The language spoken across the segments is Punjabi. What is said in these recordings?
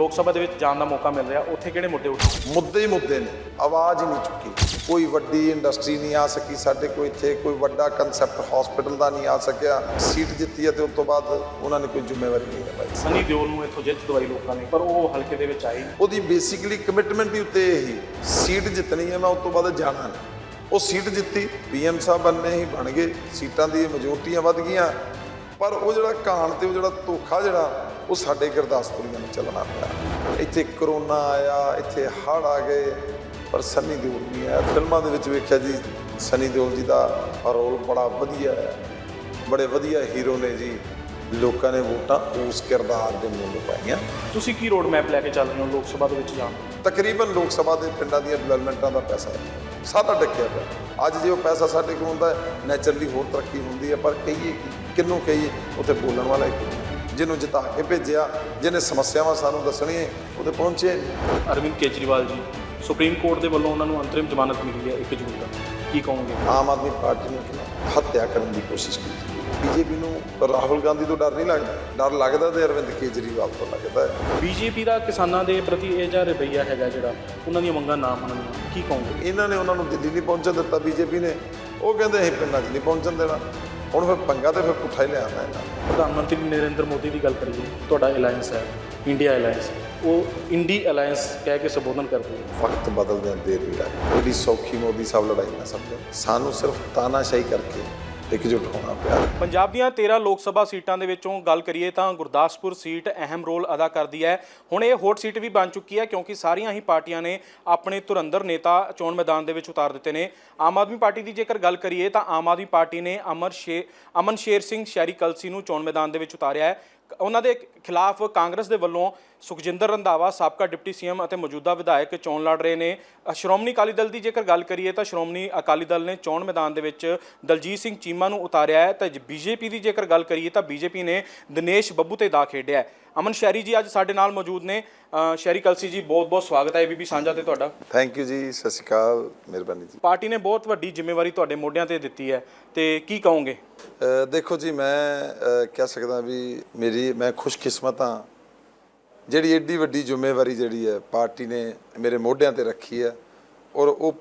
ਲੋਕ ਸਭਾ ਦੇ ਵਿੱਚ ਜਾਣ ਦਾ ਮੌਕਾ ਮਿਲ ਰਿਹਾ ਉੱਥੇ ਕਿਹੜੇ ਮੁੱਦੇ ਉਠਾਉਂ ਮੁੱਦੇ ਹੀ ਮੁੱਦੇ ਨੇ ਆਵਾਜ਼ ਹੀ ਨਹੀਂ ਚੁੱਕੀ। ਕੋਈ ਵੱਡੀ ਇੰਡਸਟਰੀ ਨਹੀਂ ਆ ਸਕੀ ਸਾਡੇ ਕੋਲ ਇੱਥੇ ਕੋਈ ਵੱਡਾ ਕਨਸੈਪਟ ਹਸਪੀਟਲ ਦਾ ਨਹੀਂ ਆ ਸਕਿਆ। ਸੀਟ ਜਿੱਤੀ ਹੈ ਤੇ ਉਸ ਤੋਂ ਬਾਅਦ ਉਹਨਾਂ ਨੇ ਕੋਈ ਜ਼ਿੰਮੇਵਾਰੀ ਨਹੀਂ ਨਿਭਾਈ ਸਨੀ ਦਿਓਲ ਨੂੰ ਇੱਥੋਂ ਜਿੱਤ ਦਵਾਈ ਲੋਕਾਂ ਨੇ ਪਰ ਉਹ ਹਲਕੇ ਦੇ ਵਿੱਚ ਨਹੀਂ। ਉਹਦੀ ਬੇਸਿਕਲੀ ਕਮਿਟਮੈਂਟ ਹੀ ਉੱਤੇ ਇਹੀ ਸੀਟ ਜਿੱਤਣੀ ਹੈ ਮੈਂ ਉਸ ਤੋਂ ਬਾਅਦ ਜਾਣਾ ਨਹੀਂ। ਉਹ ਸੀਟ ਜਿੱਤੀ ਪੀਐਮ ਸਾਹਿਬ ਬੰਨੇ ਹੀ ਬਣ ਗਏ ਸੀਟਾਂ ਦੀ ਮਜੋਰਟੀਆਂ ਵੱਧ ਗਈਆਂ। ਪਰ ਉਹ ਜਿਹੜਾ ਕਾਣ ਤੇ ਉਹ ਜਿਹੜਾ ਧੋਖਾ ਜਿਹੜਾ ਉਹ ਸਾਡੇ ਗੁਰਦਾਸਪੁਰੀਆਂ ਨੂੰ ਚੱਲਣਾ ਪਿਆ। ਇੱਥੇ ਕਰੋਨਾ ਆਇਆ ਇੱਥੇ ਹੜ੍ਹ ਆ ਗਏ ਪਰ ਸਨੀ ਦਿਓਲ ਨਹੀਂ ਆਇਆ। ਫਿਲਮਾਂ ਦੇ ਵਿੱਚ ਵੇਖਿਆ ਜੀ ਸਨੀ ਦਿਓਲ ਜੀ ਦਾ ਰੋਲ ਬੜਾ ਵਧੀਆ ਹੈ। ਬੜੇ ਵਧੀਆ ਹੀਰੋ ਨੇ ਜੀ। ਲੋਕਾਂ ਨੇ ਵੋਟਾਂ ਉਸ ਕਿਰਦਾਰ ਦੇ ਮੁੱਲ ਪਾਈਆਂ। ਤੁਸੀਂ ਕੀ ਰੋਡ ਮੈਪ ਲੈ ਕੇ ਚੱਲ ਰਹੇ ਹੋ ਲੋਕ ਸਭਾ ਦੇ ਵਿੱਚ ਜਾਣ? ਤਕਰੀਬਨ ਲੋਕ ਸਭਾ ਦੇ ਪਿੰਡਾਂ ਦੀਆਂ ਡਿਵੈਲਪਮੈਂਟਾਂ ਦਾ ਪੈਸਾ ਸਾਰਾ ਡੱਕਿਆ ਪਿਆ। ਅੱਜ ਜੇ ਉਹ ਪੈਸਾ ਸਾਡੇ ਕੋਲ ਹੁੰਦਾ ਨੈਚੁਰਲੀ ਹੋਰ ਤਰੱਕੀ ਹੁੰਦੀ ਹੈ ਪਰ ਕਹੀਏ ਕੀ ਕਿਹਨੂੰ ਕਹੀਏ ਉੱਥੇ ਬੋਲਣ ਵਾਲਾ ਇੱਕ ਜਿਹਨੂੰ ਜਿਤਾ ਕੇ ਭੇਜਿਆ ਜਿਹਨੇ ਸਮੱਸਿਆਵਾਂ ਸਾਨੂੰ ਦੱਸਣੀਆਂ ਉਹਦੇ ਪਹੁੰਚੇ। ਅਰਵਿੰਦ ਕੇਜਰੀਵਾਲ ਜੀ ਸੁਪਰੀਮ ਕੋਰਟ ਦੇ ਵੱਲੋਂ ਉਹਨਾਂ ਨੂੰ ਅੰਤਰਿਮ ਜ਼ਮਾਨਤ ਮਿਲੀ ਹੈ 1 ਜੂਨ ਤੱਕ। ਕੀ ਕਹੋਗੇ? ਆਮ ਆਦਮੀ ਪਾਰਟੀ ਨੂੰ ਹੱਤਿਆ ਕਰਨ ਦੀ ਕੋਸ਼ਿਸ਼ ਕੀਤੀ। ਬੀਜੇਪੀ ਨੂੰ ਰਾਹੁਲ ਗਾਂਧੀ ਤੋਂ ਡਰ ਨਹੀਂ ਲੱਗਦਾ। ਡਰ ਲੱਗਦਾ ਤੇ ਅਰਵਿੰਦ ਕੇਜਰੀਵਾਲ ਤੋਂ ਲੱਗਦਾ ਹੈ। ਬੀਜੇਪੀ ਦਾ ਕਿਸਾਨਾਂ ਦੇ ਪ੍ਰਤੀ ਇਹ ਜਿਹਾ ਰਵੱਈਆ ਹੈਗਾ ਜਿਹੜਾ ਉਹਨਾਂ ਦੀਆਂ ਮੰਗਾਂ ਨਾ ਮੰਨਣੀਆਂ ਕੀ ਕਹੋਗੇ? ਇਹਨਾਂ ਨੇ ਉਹਨਾਂ ਨੂੰ ਦਿੱਲੀ ਨਹੀਂ ਪਹੁੰਚਣ ਦਿੱਤਾ ਬੀਜੇਪੀ ਨੇ। ਉਹ ਕਹਿੰਦੇ ਅਸੀਂ ਪਿੰਡਾਂ 'ਚ ਨਹੀਂ ਪਹੁੰਚਣ ਦੇਣਾ। ਹੁਣ ਫਿਰ ਪੰਗਾ ਤੇ ਫਿਰ ਪੁੱਠਾ ਹੀ ਲਿਆਉਣਾ ਇਹਨਾਂ ਨੇ। ਪ੍ਰਧਾਨ ਮੰਤਰੀ ਨਰਿੰਦਰ ਮੋਦੀ ਦੀ ਗੱਲ ਕਰੀਏ ਤੁਹਾਡਾ ਅਲਾਈਅੰਸ ਹੈ ਇੰਡੀਆ ਅਲਾਈਅੰਸ ਉਹ ਇੰਡੀ ਅਲਾਈਅੰਸ ਕਹਿ ਕੇ ਸੰਬੋਧਨ ਕਰਦੇ ਹੈ ਵਕਤ ਬਦਲਦਿਆਂ ਦੇਰ ਵੀ ਲੱਗ ਇਹਦੀ ਸੌਖੀ ਮੋਦੀ ਸਾਹਿਬ ਲੜਾਈ ਨਾ ਸਮਝੋ। ਸਾਨੂੰ ਸਿਰਫ ਤਾਨਾਸ਼ਾਹੀ ਕਰਕੇ ਇਕਜੁੱਟ ਹੋਣਾ ਪਿਆ ਪੰਜਾਬ ਦੀਆਂ 13 ਲੋਕ ਸਭਾ ਸੀਟਾਂ ਦੇ ਵਿੱਚੋਂ ਗੱਲ ਕਰੀਏ ਤਾਂ ਗੁਰਦਾਸਪੁਰ ਸੀਟ ਅਹਿਮ ਰੋਲ ਅਦਾ ਕਰਦੀ ਹੈ। ਹੁਣ ਇਹ ਹੌਟ ਸੀਟ ਵੀ ਬਣ ਚੁੱਕੀ ਹੈ ਕਿਉਂਕਿ ਸਾਰੀਆਂ ਹੀ ਪਾਰਟੀਆਂ ਨੇ ਆਪਣੇ ਧੁਰੰਧਰ ਨੇਤਾ ਚੋਣ ਮੈਦਾਨ ਦੇ ਵਿੱਚ ਉਤਾਰ ਦਿੱਤੇ ਨੇ। ਆਮ ਆਦਮੀ ਪਾਰਟੀ ਦੀ ਜੇਕਰ ਗੱਲ ਕਰੀਏ ਤਾਂ ਆਮ ਆਦਮੀ ਪਾਰਟੀ ਨੇ ਅਮਰ ਸ਼ੇ ਅਮਨ ਸ਼ੇਰ ਸਿੰਘ ਸ਼ਹਿਰੀ ਕਲਸੀ ਨੂੰ ਚੋਣ ਮੈਦਾਨ ਦੇ ਵਿੱਚ ਉਤਾਰਿਆ ਹੈ। ਉਹਨਾਂ ਦੇ ਖਿਲਾਫ ਕਾਂਗਰਸ ਦੇ ਵੱਲੋਂ ਸੁਖਜਿੰਦਰ ਰੰਧਾਵਾ, ਸਾਬਕਾ ਡਿਪਟੀ ਸੀਐਮ ਅਤੇ ਮੌਜੂਦਾ ਵਿਧਾਇਕ ਚੋਣ ਲੜ ਰਹੇ ਨੇ। ਸ਼੍ਰੋਮਣੀ ਅਕਾਲੀ ਦਲ ਦੀ ਜੇਕਰ ਗੱਲ ਕਰੀਏ ਤਾਂ ਸ਼੍ਰੋਮਣੀ ਅਕਾਲੀ ਦਲ ਨੇ ਚੋਣ ਮੈਦਾਨ ਦੇ ਵਿੱਚ ਦਲਜੀਤ ਸਿੰਘ ਚੀਮਾ ਨੂੰ ਉਤਾਰਿਆ ਹੈ। ਤਾਂ ਬੀਜੇਪੀ ਦੀ ਜੇਕਰ ਗੱਲ ਕਰੀਏ ਤਾਂ ਬੀਜੇਪੀ ਨੇ ਦਿਨੇਸ਼ ਬੱਬੂ ਤੇ ਦਾ ਖੇਡਿਆ ਹੈ। ਅਮਨ ਸ਼ਹਿਰੀ ਜੀ ਅੱਜ ਸਾਡੇ ਨਾਲ ਮੌਜੂਦ ਨੇ। ਅ, ਸ਼ਹਿਰੀ ਕਲਸੀ ਜੀ ਬਹੁਤ ਬਹੁਤ ਸਵਾਗਤ ਹੈ ਏਬੀਪੀ ਸਾਂਝਾ ਤੇ ਤੁਹਾਡਾ। ਥੈਂਕ ਯੂ ਜੀ ਸਤਿ ਸ਼੍ਰੀ ਅਕਾਲ ਮਿਹਰਬਾਨੀ ਜੀ। ਪਾਰਟੀ ਨੇ ਬਹੁਤ ਵੱਡੀ ਜ਼ਿੰਮੇਵਾਰੀ ਤੁਹਾਡੇ ਮੋਢਿਆਂ ਤੇ ਦਿੱਤੀ ਹੈ ਤੇ ਕੀ ਕਹੋਗੇ? ਦੇਖੋ ਜੀ ਮੈਂ ਕਹਿ ਸਕਦਾ ਵੀ ਮੇਰੀ ਮੈਂ ਖੁਸ਼ਕਿਸਮਤ ਹਾਂ। ਜਿਹੜੀ ਏਡੀ ਵੱਡੀ ਜ਼ਿੰਮੇਵਾਰੀ ਜਿਹੜੀ ਹੈ ਪਾਰਟੀ ਨੇ ਮੇਰੇ ਮੋਢਿਆਂ ਤੇ ਰੱਖੀ ਹੈ। ਔਰ ਉਹ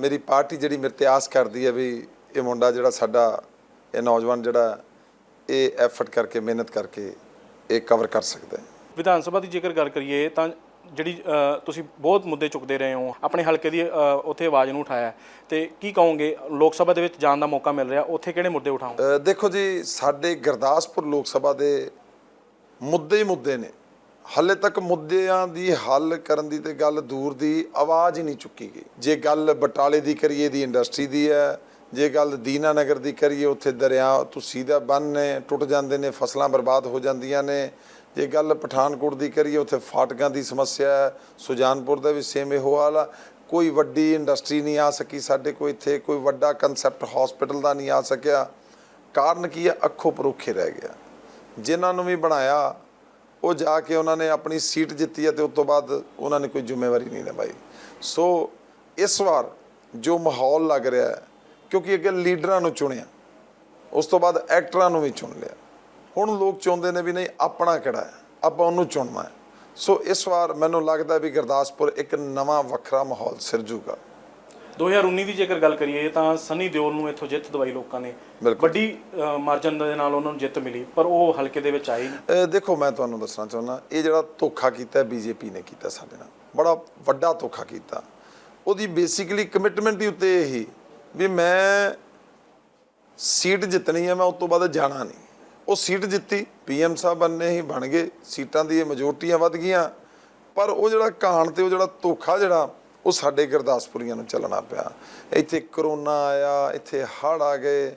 ਮੇਰੀ ਪਾਰਟੀ ਜਿਹੜੀ ਮੇਰੇ ਤੇ ਆਸ ਕਰਦੀ ਹੈ ਵੀ ਇਹ ਮੁੰਡਾ ਜਿਹੜਾ ਸਾਡਾ ਇਹ ਨੌਜਵਾਨ ਜਿਹੜਾ ਇਹ ਐਫਰਟ ਕਰਕੇ ਮਿਹਨਤ ਕਰਕੇ ਇਹ ਕਵਰ ਕਰ ਸਕਦਾ ਹੈ। ਵਿਧਾਨ ਸਭਾ ਦੀ ਜੇਕਰ ਗੱਲ ਕਰੀਏ ਤਾਂ ਜਿਹੜੀ ਤੁਸੀਂ ਬਹੁਤ ਮੁੱਦੇ ਚੁੱਕਦੇ ਰਹੇ ਹੋ ਆਪਣੇ ਹਲਕੇ ਦੀ ਉੱਥੇ ਆਵਾਜ਼ ਨੂੰ ਉਠਾਇਆ। ਤੇ ਕੀ ਕਹੋਗੇ ਲੋਕ ਸਭਾ ਦੇ ਵਿੱਚ ਜਾਣ ਦਾ ਮੌਕਾ ਮਿਲ ਰਿਹਾ ਉੱਥੇ ਕਿਹੜੇ ਮੁੱਦੇ ਉਠਾਓ ਦੇਖੋ ਜੀ ਸਾਡੇ ਗੁਰਦਾਸਪੁਰ ਲੋਕ ਸਭਾ ਦੇ ਮੁੱਦੇ ਹੀ ਮੁੱਦੇ ਨੇ। ਹਾਲੇ ਤੱਕ ਮੁੱਦਿਆਂ ਦੀ ਹੱਲ ਕਰਨ ਦੀ ਤੇ ਗੱਲ ਦੂਰ ਦੀ ਆਵਾਜ਼ ਹੀ ਨਹੀਂ ਚੁੱਕੀ ਗਈ। ਜੇ ਗੱਲ ਬਟਾਲੇ ਦੀ ਕਰੀਏ ਦੀ ਇੰਡਸਟਰੀ ਦੀ ਹੈ ਜੇ ਗੱਲ ਦੀਨਾਨਗਰ ਦੀ ਕਰੀਏ, ਉੱਥੇ ਦਰਿਆ ਤੁਸੀਂ ਦਾ ਬੰਨ ਨੇ, ਟੁੱਟ ਜਾਂਦੇ ਨੇ, ਫਸਲਾਂ ਬਰਬਾਦ ਹੋ ਜਾਂਦੀਆਂ ਨੇ। ਜੇ ਗੱਲ ਪਠਾਨਕੋਟ ਦੀ ਕਰੀਏ, ਉੱਥੇ ਫਾਟਕਾਂ ਦੀ ਸਮੱਸਿਆ ਹੈ, ਸੁਜਾਨਪੁਰ ਦਾ ਵੀ ਸੇਮ ਇਹੋ ਹਾਲ ਆ। ਕੋਈ ਵੱਡੀ ਇੰਡਸਟਰੀ ਨਹੀਂ ਆ ਸਕੀ ਸਾਡੇ ਕੋਲ ਇੱਥੇ, ਕੋਈ ਵੱਡਾ ਕਨਸੈਪਟ ਹਸਪੀਟਲ ਦਾ ਨਹੀਂ ਆ ਸਕਿਆ। ਕਾਰਨ ਕੀ ਹੈ ਅੱਖੋਂ ਪਰੋਖੇ ਰਹਿ ਗਿਆ। ਜਿਨ੍ਹਾਂ ਨੂੰ ਵੀ ਬਣਾਇਆ, ਉਹ ਜਾ ਕੇ ਉਹਨਾਂ ਨੇ ਆਪਣੀ ਸੀਟ ਜਿੱਤੀ ਹੈ ਤੇ ਉਸ ਤੋਂ ਬਾਅਦ ਉਹਨਾਂ ਨੇ ਕੋਈ ਜ਼ਿੰਮੇਵਾਰੀ ਨਹੀਂ ਨਿਭਾਈ। ਸੋ ਇਸ ਵਾਰ ਜੋ ਮਾਹੌਲ ਲੱਗ ਰਿਹਾ ਹੈ ਕਿਉਂਕਿ ਅੱਗੇ ਲੀਡਰਾਂ ਨੂੰ ਚੁਣਿਆ। ਉਸ ਤੋਂ ਬਾਅਦ ਐਕਟਰਾਂ ਨੂੰ ਵੀ ਚੁਣ ਲਿਆ। ਹੁਣ ਲੋਕ ਚਾਹੁੰਦੇ ਨੇ ਵੀ ਨਹੀਂ ਆਪਣਾ ਕਿਹੜਾ ਹੈ? ਆਪਾਂ ਉਹਨੂੰ ਚੁਣਨਾ ਹੈ। ਸੋ ਇਸ ਵਾਰ ਮੈਨੂੰ ਲੱਗਦਾ ਵੀ ਗੁਰਦਾਸਪੁਰ ਇੱਕ ਨਵਾਂ ਵੱਖਰਾ ਮਾਹੌਲ ਸਿਰਜੂਗਾ। 2019 ਦੀ ਜੇਕਰ ਗੱਲ ਕਰੀਏ ਤਾਂ ਸਨੀ ਦਿਓਲ ਨੂੰ ਇੱਥੋਂ ਜਿੱਤ ਦਵਾਈ ਲੋਕਾਂ ਨੇ। ਵੱਡੀ ਮਾਰਜਨ ਦੇ ਨਾਲ ਉਹਨਾਂ ਨੂੰ ਜਿੱਤ ਮਿਲੀ ਪਰ ਉਹ ਹਲਕੇ ਦੇ ਵਿੱਚ ਇਹ ਦੇਖੋ ਮੈਂ ਤੁਹਾਨੂੰ ਦੱਸਣਾ ਚਾਹੁੰਦਾ ਇਹ ਜਿਹੜਾ ਧੋਖਾ ਕੀਤਾ ਬੀਜੇਪੀ ਨੇ ਕੀਤਾ ਸਾਡੇ ਨਾਲ। ਬੜਾ ਵੱਡਾ ਧੋਖਾ ਕੀਤਾ। ਉਹਦੀ ਬੇਸਿਕਲੀ ਕਮਿਟਮੈਂਟ ਹੀ ਉੱਤੇ ਇਹੀ ਵੀ ਮੈਂ ਸੀਟ ਜਿੱਤਣੀ ਹੈ ਮੈਂ ਉਸ ਤੋਂ ਬਾਅਦ ਜਾਣਾ ਨਹੀਂ। ਉਹ ਸੀਟ ਜਿੱਤੀ ਪੀਐਮ ਸਾਹਿਬ ਬੰਨੇ ਹੀ ਬਣ ਗਏ, ਸੀਟਾਂ ਦੀ ਮਜੋਰਟੀਆਂ ਵੱਧ ਗਈਆਂ। ਪਰ ਉਹ ਜਿਹੜਾ ਕਹਾਣ ਤੇ ਉਹ ਜਿਹੜਾ ਧੋਖਾ ਜਿਹੜਾ, ਉਹ ਸਾਡੇ ਗੁਰਦਾਸਪੁਰੀਆਂ ਨੂੰ ਚੱਲਣਾ ਪਿਆ। ਇੱਥੇ ਕਰੋਨਾ ਆਇਆ, ਇੱਥੇ ਹੜ੍ਹ ਆ ਗਏ,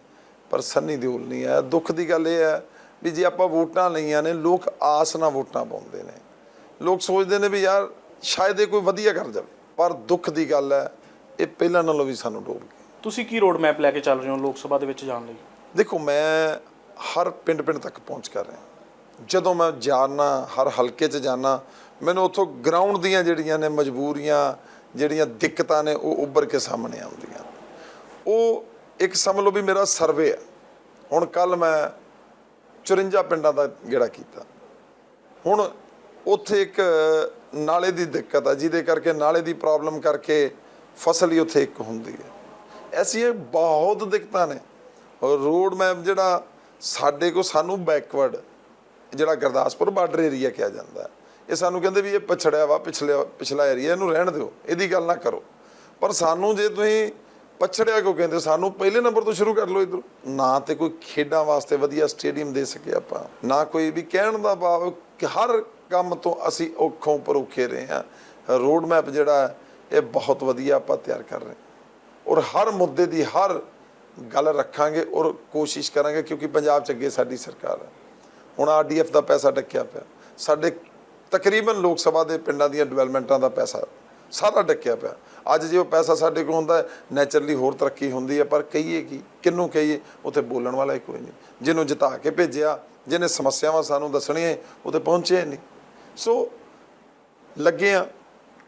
ਪਰ ਸੰਨੀ ਦਿਓਲ ਨਹੀਂ ਆਇਆ। ਦੁੱਖ ਦੀ ਗੱਲ ਇਹ ਹੈ ਵੀ ਜੇ ਆਪਾਂ ਵੋਟਾਂ ਲਈਆਂ ਨੇ, ਲੋਕ ਆਸ ਨਾਲ ਵੋਟਾਂ ਪਾਉਂਦੇ ਨੇ। ਲੋਕ ਸੋਚਦੇ ਨੇ ਵੀ ਯਾਰ, ਸ਼ਾਇਦ ਇਹ ਕੋਈ ਵਧੀਆ ਕਰ ਜਾਵੇ। ਪਰ ਦੁੱਖ ਦੀ ਗੱਲ ਹੈ, ਇਹ ਪਹਿਲਾਂ ਨਾਲੋਂ ਵੀ ਸਾਨੂੰ ਡੋਬ ਗਈ। ਤੁਸੀਂ ਕੀ ਰੋਡ ਮੈਪ ਲੈ ਕੇ ਚੱਲ ਰਹੇ ਹੋ ਲੋਕ ਸਭਾ ਦੇ ਵਿੱਚ ਜਾਣ ਲਈ? ਦੇਖੋ, ਮੈਂ ਹਰ ਪਿੰਡ ਪਿੰਡ ਤੱਕ ਪਹੁੰਚ ਕਰ ਰਿਹਾ। ਜਦੋਂ ਮੈਂ ਜਾਣਾ, ਹਰ ਹਲਕੇ 'ਚ ਜਾਣਾ, ਮੈਨੂੰ ਉੱਥੋਂ ਗਰਾਊਂਡ ਦੀਆਂ ਜਿਹੜੀਆਂ ਨੇ ਮਜਬੂਰੀਆਂ, ਜਿਹੜੀਆਂ ਦਿੱਕਤਾਂ ਨੇ, ਉਹ ਉੱਭਰ ਕੇ ਸਾਹਮਣੇ ਆਉਂਦੀਆਂ। ਉਹ ਇੱਕ ਸਮਝ ਲਓ ਵੀ ਮੇਰਾ ਸਰਵੇ ਹੈ। ਹੁਣ ਕੱਲ ਮੈਂ 54 ਪਿੰਡਾਂ ਦਾ ਗੇੜਾ ਕੀਤਾ। ਹੁਣ ਉੱਥੇ ਇੱਕ ਨਾਲੇ ਦੀ ਦਿੱਕਤ ਆ, ਜਿਹਦੇ ਕਰਕੇ ਨਾਲੇ ਦੀ ਪ੍ਰੋਬਲਮ ਕਰਕੇ ਫਸਲ ਹੀ ਉੱਥੇ ਇੱਕ ਹੁੰਦੀ ਹੈ। ਐਸੀਆਂ ਬਹੁਤ ਦਿੱਕਤਾਂ ਨੇ। ਔਰ ਰੋਡ ਮੈਪ ਜਿਹੜਾ ਸਾਡੇ ਕੋ ਸਾਨੂੰ ਬੈਕਵਰਡ ਜਿਹੜਾ ਗੁਰਦਾਸਪੁਰ ਬਾਰਡਰ ਏਰੀਆ ਕਿਹਾ ਜਾਂਦਾ ਹੈ। ਇਹ ਸਾਨੂੰ ਕਹਿੰਦੇ ਵੀ ਇਹ ਪਛੜਿਆ ਵਾ, ਪਿਛਲੇ, ਪਿਛਲਾ ਏਰੀਆ ਇਹਨੂੰ ਰਹਿਣ ਦਿਓ, ਇਹਦੀ ਗੱਲ ਨਾ ਕਰੋ। ਪਰ ਸਾਨੂੰ ਜੇ ਤੁਸੀਂ ਪਛੜਿਆ ਕਿਉਂ ਕਹਿੰਦੇ ਸਾਨੂੰ ਪਹਿਲੇ ਨੰਬਰ ਤੋਂ ਸ਼ੁਰੂ ਕਰ ਲਓ ਇਧਰ। ਨਾ ਤੇ ਕੋਈ ਖੇਡਾਂ ਵਾਸਤੇ ਵਧੀਆ ਸਟੇਡੀਅਮ ਦੇ ਸਕੇ ਆਪਾਂ। ਨਾ ਕੋਈ ਵੀ ਕਹਿਣ ਦਾ ਭਾਵ ਕਿ ਹਰ ਕੰਮ ਤੋਂ ਅਸੀਂ ਔਖੋਂ ਪਰੋਖੇ ਰਹੇ ਹਾਂ। ਰੋਡ ਮੈਪ ਜਿਹੜਾ ਇਹ ਬਹੁਤ ਵਧੀਆ ਆਪਾਂ ਤਿਆਰ ਕਰ ਰਹੇ ਹਾਂ। ਔਰ ਹਰ ਮੁੱਦੇ ਦੀ ਹਰ ਗੱਲ ਰੱਖਾਂਗੇ ਔਰ ਕੋਸ਼ਿਸ਼ ਕਰਾਂਗੇ ਕਿਉਂਕਿ ਪੰਜਾਬ 'ਚ ਅੱਗੇ ਸਾਡੀ ਸਰਕਾਰ ਹੈ। ਹੁਣ ਆਰਡੀਐਫ ਦਾ ਪੈਸਾ ਡੱਕਿਆ ਪਿਆ। ਸਾਡੇ ਤਕਰੀਬਨ ਲੋਕ ਸਭਾ ਦੇ ਪਿੰਡਾਂ ਦੀਆਂ ਡਿਵੈਲਪਮੈਂਟਾਂ ਦਾ ਪੈਸਾ ਸਾਰਾ ਡੱਕਿਆ ਪਿਆ। ਅੱਜ ਜੇ ਉਹ ਪੈਸਾ ਸਾਡੇ ਕੋਲ ਹੁੰਦਾ, ਨੇਚਰਲੀ ਹੋਰ ਤਰੱਕੀ ਹੁੰਦੀ ਹੈ, ਪਰ ਕਹੀਏ ਕੀ ਕਿੰਨੂੰ ਕਹੀਏ, ਉੱਥੇ ਬੋਲਣ ਵਾਲਾ ਹੀ ਕੋਈ ਨਹੀਂ। ਜਿਹਨੂੰ ਜਿਤਾ ਕੇ ਭੇਜਿਆ, ਜਿਹਨੇ ਸਮੱਸਿਆਵਾਂ ਸਾਨੂੰ ਦੱਸਣੀਆਂ ਉਹ ਤੇ ਪਹੁੰਚਿਆ ਨਹੀਂ। ਸੋ, ਲੱਗੇ ਆ,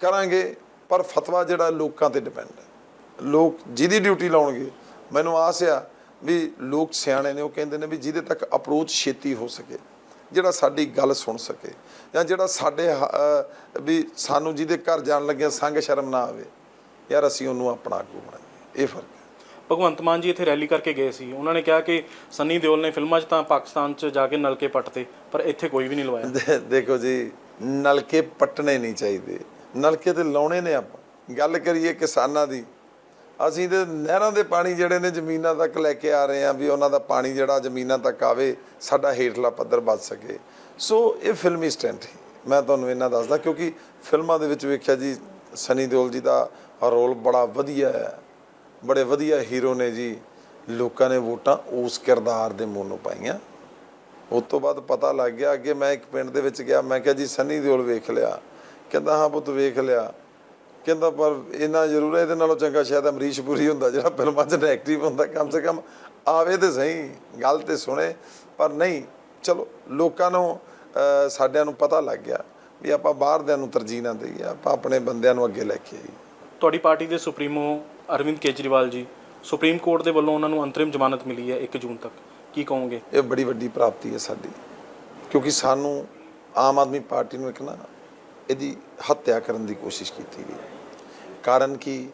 ਕਰਾਂਗੇ, ਪਰ ਫਤਵਾ ਜਿਹੜਾ ਲੋਕਾਂ ਤੇ ਡਿਪੈਂਡ ਹੈ। ਲੋਕ ਜਿਹਦੀ ਡਿਊਟੀ ਲਾਉਣਗੇ ਮੈਨੂੰ ਆਸ ਆ ਵੀ ਲੋਕ ਸਿਆਣੇ ਨੇ ਉਹ ਕਹਿੰਦੇ ਨੇ ਵੀ ਜਿਹਦੇ ਤੱਕ ਅਪਰੋਚ ਛੇਤੀ ਹੋ ਸਕੇ ਜਿਹੜਾ ਸਾਡੀ ਗੱਲ ਸੁਣ ਸਕੇ ਜਾਂ ਜਿਹੜਾ ਸਾਡੇ ਵੀ ਸਾਨੂੰ ਜਿਹਦੇ ਘਰ ਜਾਣ ਲੱਗਿਆ ਸੰਗ ਸ਼ਰਮ ਨਾ ਆਵੇ ਯਾਰ ਅਸੀਂ ਉਹਨੂੰ ਆਪਣਾ ਆਗੂ ਬਣਾਈਏ ਇਹ ਫ਼ਰਕ ਹੈ। ਭਗਵੰਤ ਮਾਨ ਜੀ ਇੱਥੇ ਰੈਲੀ ਕਰਕੇ ਗਏ ਸੀ ਉਹਨਾਂ ਨੇ ਕਿਹਾ ਕਿ ਸੰਨੀ ਦਿਓਲ ਨੇ ਫਿਲਮਾਂ 'ਚ ਤਾਂ ਪਾਕਿਸਤਾਨ 'ਚ ਜਾ ਕੇ ਨਲਕੇ ਪੱਟਤੇ ਪਰ ਇੱਥੇ ਕੋਈ ਵੀ ਨਹੀਂ ਲਵਾਇਆ। ਦੇਖੋ ਜੀ ਨਲਕੇ ਪੱਟਣੇ ਨਹੀਂ ਚਾਹੀਦੇ ਨਲਕੇ ਤੇ ਲਾਉਣੇ ਨੇ ਆਪਾਂ ਗੱਲ ਕਰੀਏ ਕਿਸਾਨਾਂ ਦੀ ਅਸੀਂ ਤੇ ਨਹਿਰਾਂ ਦੇ ਪਾਣੀ ਜਿਹੜੇ ਨੇ ਜ਼ਮੀਨਾਂ ਤੱਕ ਲੈ ਕੇ ਆ ਰਹੇ ਹਾਂ ਵੀ ਉਹਨਾਂ ਦਾ ਪਾਣੀ ਜਿਹੜਾ ਜ਼ਮੀਨਾਂ ਤੱਕ ਆਵੇ, ਸਾਡਾ ਹੇਠਲਾ ਪੱਧਰ ਬਚ ਸਕੇ। ਸੋ ਇਹ ਫਿਲਮੀ ਸਟੈਂਟ ਹੀ ਮੈਂ ਤੁਹਾਨੂੰ ਇਹਨਾਂ ਦੱਸਦਾ ਕਿਉਂਕਿ ਫਿਲਮਾਂ ਦੇ ਵਿੱਚ ਵੇਖਿਆ ਜੀ ਸਨੀ ਦਿਓਲ ਜੀ ਦਾ ਰੋਲ ਬੜਾ ਵਧੀਆ ਹੈ। ਬੜੇ ਵਧੀਆ ਹੀਰੋ ਨੇ ਜੀ। ਲੋਕਾਂ ਨੇ ਵੋਟਾਂ ਉਸ ਕਿਰਦਾਰ ਦੇ ਮੂੰਹ ਨੂੰ ਪਾਈਆਂ। ਉਸ ਤੋਂ ਬਾਅਦ ਪਤਾ ਲੱਗ ਗਿਆ, ਅੱਗੇ ਮੈਂ ਇੱਕ ਪਿੰਡ ਦੇ ਵਿੱਚ ਗਿਆ, ਮੈਂ ਕਿਹਾ ਜੀ ਸਨੀ ਦਿਓਲ ਵੇਖ ਲਿਆ। ਕਹਿੰਦਾ, ਹਾਂ ਪੁੱਤ, ਵੇਖ ਲਿਆ। ਕਹਿੰਦਾ ਪਰ ਇਹਨਾਂ ਜ਼ਰੂਰ ਇਹਦੇ ਨਾਲੋਂ ਚੰਗਾ ਸ਼ਾਇਦ ਅਮਰੀਸ਼ ਪੁਰੀ ਹੁੰਦਾ ਜਿਹੜਾ ਫਿਲਮਾਂ 'ਚ ਐਕਟਿਵ ਹੁੰਦਾ ਕਮ ਸੇ ਕਮ ਆਵੇ ਤੇ ਸਹੀ ਗੱਲ ਤੇ ਸੁਣੇ। ਪਰ ਨਹੀਂ ਚਲੋ ਲੋਕਾਂ ਨੂੰ ਸਾਡਿਆਂ ਨੂੰ ਪਤਾ ਲੱਗ ਗਿਆ ਵੀ ਆਪਾਂ ਬਾਹਰਦਿਆਂ ਨੂੰ ਤਰਜੀਹ ਨਾ ਦਈਏ ਆਪਾਂ ਆਪਣੇ ਬੰਦਿਆਂ ਨੂੰ ਅੱਗੇ ਲੈ ਕੇ ਆਈਏ। ਤੁਹਾਡੀ ਪਾਰਟੀ ਦੇ supremo Arvind Kejriwal ji supreme court ਦੇ ਵੱਲੋਂ ਉਹਨਾਂ ਨੂੰ ਅੰਤਰਿਮ ਜ਼ਮਾਨਤ ਮਿਲੀ ਹੈ 1 ਜੂਨ ਤੱਕ। ਕੀ ਕਹੋਗੇ? ਇਹ ਬੜੀ ਵੱਡੀ ਪ੍ਰਾਪਤੀ ਹੈ ਸਾਡੀ ਕਿਉਂਕਿ ਸਾਨੂੰ ਆਮ ਆਦਮੀ ਪਾਰਟੀ ਨੂੰ ਇੱਕ ਨਾ ਇਹਦੀ ਹੱਤਿਆ ਕਰਨ ਦੀ ਕੋਸ਼ਿਸ਼ ਕੀਤੀ ਗਈ। ਕਾਰਨ ਕੀ?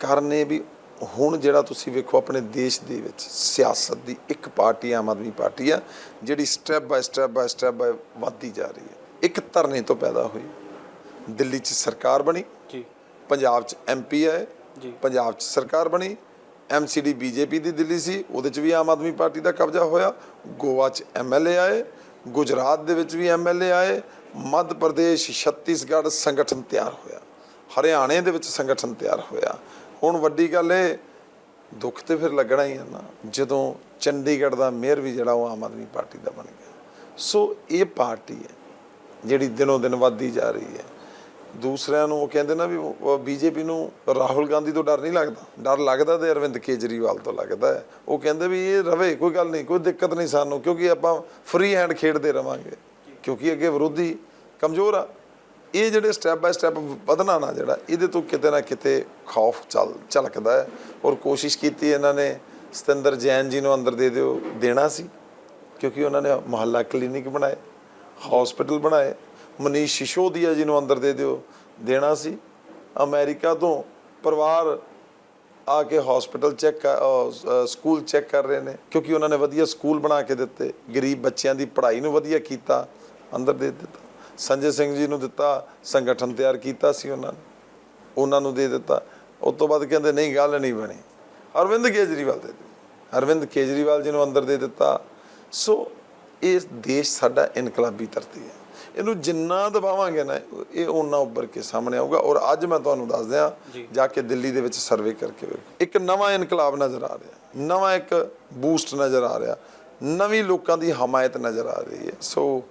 ਕਾਰਨ ਇਹ ਵੀ ਹੁਣ ਜਿਹੜਾ ਤੁਸੀਂ ਵੇਖੋ ਆਪਣੇ ਦੇਸ਼ ਦੇ ਵਿੱਚ ਸਿਆਸਤ ਦੀ ਇੱਕ ਪਾਰਟੀ ਆਮ ਆਦਮੀ ਪਾਰਟੀ ਆ ਜਿਹੜੀ step by step by step by ਵੱਧਦੀ ਜਾ ਰਹੀ ਹੈ। ਇੱਕ ਧਰਨੇ ਤੋਂ ਪੈਦਾ ਹੋਈ। ਦਿੱਲੀ 'ਚ ਸਰਕਾਰ ਬਣੀ। ਜੀ। ਪੰਜਾਬ 'ਚ ਐਮਪੀ ਆਏ ਜੀ। ਪੰਜਾਬ 'ਚ ਸਰਕਾਰ ਬਣੀ। ਐਮਸੀਡੀ ਬੀਜੇਪੀ ਦੀ ਦਿੱਲੀ ਸੀ। ਉਹਦੇ 'ਚ ਵੀ ਆਮ ਆਦਮੀ ਪਾਰਟੀ ਦਾ ਕਬਜ਼ਾ ਹੋਇਆ। ਗੋਆ 'ਚ ਐਮਐਲਏ ਆਏ। ਗੁਜਰਾਤ ਦੇ ਵਿੱਚ ਵੀ ਐਮਐਲਏ ਆਏ। ਮੱਧ ਪ੍ਰਦੇਸ਼, ਛੱਤੀਸਗੜ੍ਹ ਸੰਗਠਨ ਤਿਆਰ ਹੋਇਆ। ਹਰਿਆਣੇ ਦੇ ਵਿੱਚ ਸੰਗਠਨ ਤਿਆਰ ਹੋਇਆ। ਹੁਣ ਵੱਡੀ ਗੱਲ ਇਹ, ਦੁੱਖ ਤੇ ਫਿਰ ਲੱਗਣਾ ਹੀ ਹੈ ਨਾ, ਜਦੋਂ ਚੰਡੀਗੜ੍ਹ ਦਾ ਮੇਅਰ ਵੀ ਜਿਹੜਾ ਉਹ ਆਮ ਆਦਮੀ ਪਾਰਟੀ ਦਾ ਬਣ ਗਿਆ। ਸੋ ਇਹ ਪਾਰਟੀ ਹੈ, ਜਿਹੜੀ ਦਿਨੋਂ ਦਿਨ ਵੱਧਦੀ ਜਾ ਰਹੀ ਹੈ। ਦੂਸਰਿਆਂ ਨੂੰ ਉਹ ਕਹਿੰਦੇ ਨਾ ਵੀ ਬੀਜੇਪੀ ਨੂੰ ਰਾਹੁਲ ਗਾਂਧੀ ਤੋਂ ਡਰ ਨਹੀਂ ਲੱਗਦਾ। ਡਰ ਲੱਗਦਾ ਤੇ ਅਰਵਿੰਦ ਕੇਜਰੀਵਾਲ ਤੋਂ ਲੱਗਦਾ ਹੈ। ਉਹ ਕਹਿੰਦੇ ਵੀ ਇਹ ਰਵੇ, ਕੋਈ ਗੱਲ ਨਹੀਂ, ਕੋਈ ਦਿੱਕਤ ਨਹੀਂ ਸਾਨੂੰ, ਕਿਉਂਕਿ ਆਪਾਂ ਫ੍ਰੀ ਹੈਂਡ ਖੇਡਦੇ ਰਵਾਂਗੇ। ਕਿਉਂਕਿ ਅੱਗੇ ਵਿਰੋਧੀ ਕਮਜ਼ੋਰ ਆ। ਇਹ ਜਿਹੜੇ ਸਟੈਪ ਬਾਏ ਸਟੈਪ ਵਧਣਾ ਨਾ ਜਿਹੜਾ, ਇਹਦੇ ਤੋਂ ਕਿਤੇ ਨਾ ਕਿਤੇ ਖੌਫ ਚੱਲ, ਝਲਕਦਾ ਹੈ। ਔਰ ਕੋਸ਼ਿਸ਼ ਕੀਤੀ ਇਹਨਾਂ ਨੇ, ਸਤਿੰਦਰ ਜੈਨ ਜੀ ਨੂੰ ਅੰਦਰ ਦੇ ਦਿਓ, ਦੇਣਾ ਸੀ। ਕਿਉਂਕਿ ਉਹਨਾਂ ਨੇ ਮੁਹੱਲਾ ਕਲੀਨਿਕ ਬਣਾਏ ਹਸਪੀਟਲ ਬਣਾਏ। ਮਨੀਸ਼ ਸਿਸੋਦੀਆ ਜੀ ਨੂੰ ਅੰਦਰ ਦੇ ਦਿਓ, ਦੇਣਾ ਸੀ। ਅਮਰੀਕਾ ਤੋਂ ਪਰਿਵਾਰ ਆ ਕੇ ਹਸਪੀਟਲ ਚੈੱਕ ਸਕੂਲ ਚੈੱਕ ਕਰ ਰਹੇ ਨੇ। ਕਿਉਂਕਿ ਉਹਨਾਂ ਨੇ ਵਧੀਆ ਸਕੂਲ ਬਣਾ ਕੇ ਦਿੱਤੇ। ਗਰੀਬ ਬੱਚਿਆਂ ਦੀ ਪੜ੍ਹਾਈ ਨੂੰ ਵਧੀਆ ਕੀਤਾ। ਅੰਦਰ ਦੇ ਦਿੱਤਾ। ਸੰਜੇ ਸਿੰਘ ਜੀ ਨੂੰ ਦਿੱਤਾ ਸੰਗਠਨ ਤਿਆਰ ਕੀਤਾ ਸੀ ਉਹਨਾਂ ਨੇ। ਉਹਨਾਂ ਨੂੰ ਦੇ ਦਿੱਤਾ। ਉਸ ਤੋਂ ਬਾਅਦ ਕਹਿੰਦੇ ਨਹੀਂ ਗੱਲ ਨਹੀਂ ਬਣੀ। ਅਰਵਿੰਦ ਕੇਜਰੀਵਾਲ ਦੇ ਅਰਵਿੰਦ ਕੇਜਰੀਵਾਲ ਜੀ ਨੂੰ ਅੰਦਰ ਦੇ ਦਿੱਤਾ। ਸੋ ਇਹ ਦੇਸ਼ ਸਾਡਾ ਇਨਕਲਾਬੀ ਧਰਤੀ ਹੈ। ਇਹਨੂੰ ਜਿੰਨਾ ਦਬਾਵਾਂਗੇ ਨਾ ਇਹ ਉਹਨਾਂ ਉੱਭਰ ਕੇ ਸਾਹਮਣੇ ਆਊਗਾ। ਔਰ ਅੱਜ ਮੈਂ ਤੁਹਾਨੂੰ ਦੱਸ ਦਿਆਂ ਜਾ ਕੇ ਦਿੱਲੀ ਦੇ ਵਿੱਚ ਸਰਵੇ ਕਰਕੇ ਵੇਖੋ। ਇੱਕ ਨਵਾਂ ਇਨਕਲਾਬ ਨਜ਼ਰ ਆ ਰਿਹਾ। ਨਵਾਂ ਇੱਕ ਬੂਸਟ ਨਜ਼ਰ ਆ ਰਿਹਾ। ਨਵੀਂ ਲੋਕਾਂ ਦੀ ਹਮਾਇਤ ਨਜ਼ਰ ਆ ਰਹੀ ਹੈ। ਸੋ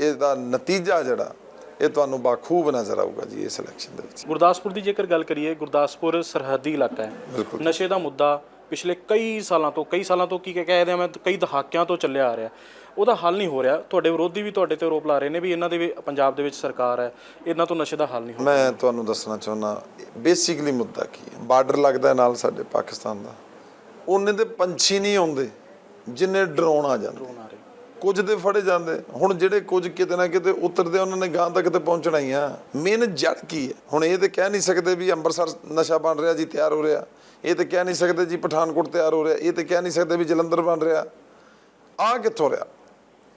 ਇਹਦਾ ਨਤੀਜਾ ਜਿਹੜਾ ਇਹ ਤੁਹਾਨੂੰ ਬਾਖੂਬ ਨਜ਼ਰ ਆਊਗਾ ਜੀ ਇਸ ਇਲੈਕਸ਼ਨ ਦੇ ਵਿੱਚ। ਗੁਰਦਾਸਪੁਰ ਦੀ ਜੇਕਰ ਗੱਲ ਕਰੀਏ ਗੁਰਦਾਸਪੁਰ ਸਰਹੱਦੀ ਇਲਾਕਾ ਹੈ। ਨਸ਼ੇ ਦਾ ਮੁੱਦਾ ਪਿਛਲੇ ਕਈ ਸਾਲਾਂ ਤੋਂ ਕਈ ਸਾਲਾਂ ਤੋਂ ਕੀ ਕਹਿ ਦਿਆਂ ਮੈਂ ਕਈ ਦਹਾਕਿਆਂ ਤੋਂ ਚੱਲਿਆ ਆ ਰਿਹਾ। ਉਹਦਾ ਹੱਲ ਨਹੀਂ ਹੋ ਰਿਹਾ। ਤੁਹਾਡੇ ਵਿਰੋਧੀ ਵੀ ਤੁਹਾਡੇ ਤੇ ਆਰੋਪ ਲਾ ਰਹੇ ਨੇ ਵੀ ਇਹਨਾਂ ਦੇ ਵੀ ਪੰਜਾਬ ਦੇ ਵਿੱਚ ਸਰਕਾਰ ਹੈ। ਇਹਨਾਂ ਤੋਂ ਨਸ਼ੇ ਦਾ ਹੱਲ ਨਹੀਂ ਹੋ ਮੈਂ ਤੁਹਾਨੂੰ ਦੱਸਣਾ ਚਾਹੁੰਦਾ ਬੇਸਿਕਲੀ ਮੁੱਦਾ ਕੀ ਹੈ? ਬਾਰਡਰ ਲੱਗਦਾ ਨਾਲ ਸਾਡੇ ਪਾਕਿਸਤਾਨ ਦਾ। ਉਹਨੇ ਦੇ ਪੰਛੀ ਨਹੀਂ ਆਉਂਦੇ ਜਿੰਨੇ ਡਰੋਨ ਆ ਜਾਂਦੇ। ਆ ਕੁਝ ਦੇ ਫੜੇ ਜਾਂਦੇ। ਹੁਣ ਜਿਹੜੇ ਕੁਝ ਕਿਤੇ ਨਾ ਕਿਤੇ ਉਤਰਦੇ ਉਹਨਾਂ ਨੇ ਗਾਂ ਤੱਕ ਤੇ ਪਹੁੰਚਣਾ ਹੀ ਆ। ਮੇਨ ਜੜ ਕੀ ਹੈ? ਹੁਣ ਇਹ ਤੇ ਕਹਿ ਨਹੀਂ ਸਕਦੇ ਵੀ ਅੰਮ੍ਰਿਤਸਰ ਨਸ਼ਾ ਬਣ ਰਿਹਾ ਜੀ ਤਿਆਰ ਹੋ ਰਿਹਾ। ਇਹ ਤੇ ਕਹਿ ਨਹੀਂ ਸਕਦੇ ਜੀ ਪਠਾਨਕੋਟ ਤਿਆਰ ਹੋ ਰਿਹਾ। ਇਹ ਤੇ ਕਹਿ ਨਹੀਂ ਸਕਦੇ ਵੀ ਜਲੰਧਰ ਬਣ ਰਿਹਾ। ਆ ਕਿੱਥੋਂ ਰਿਹਾ?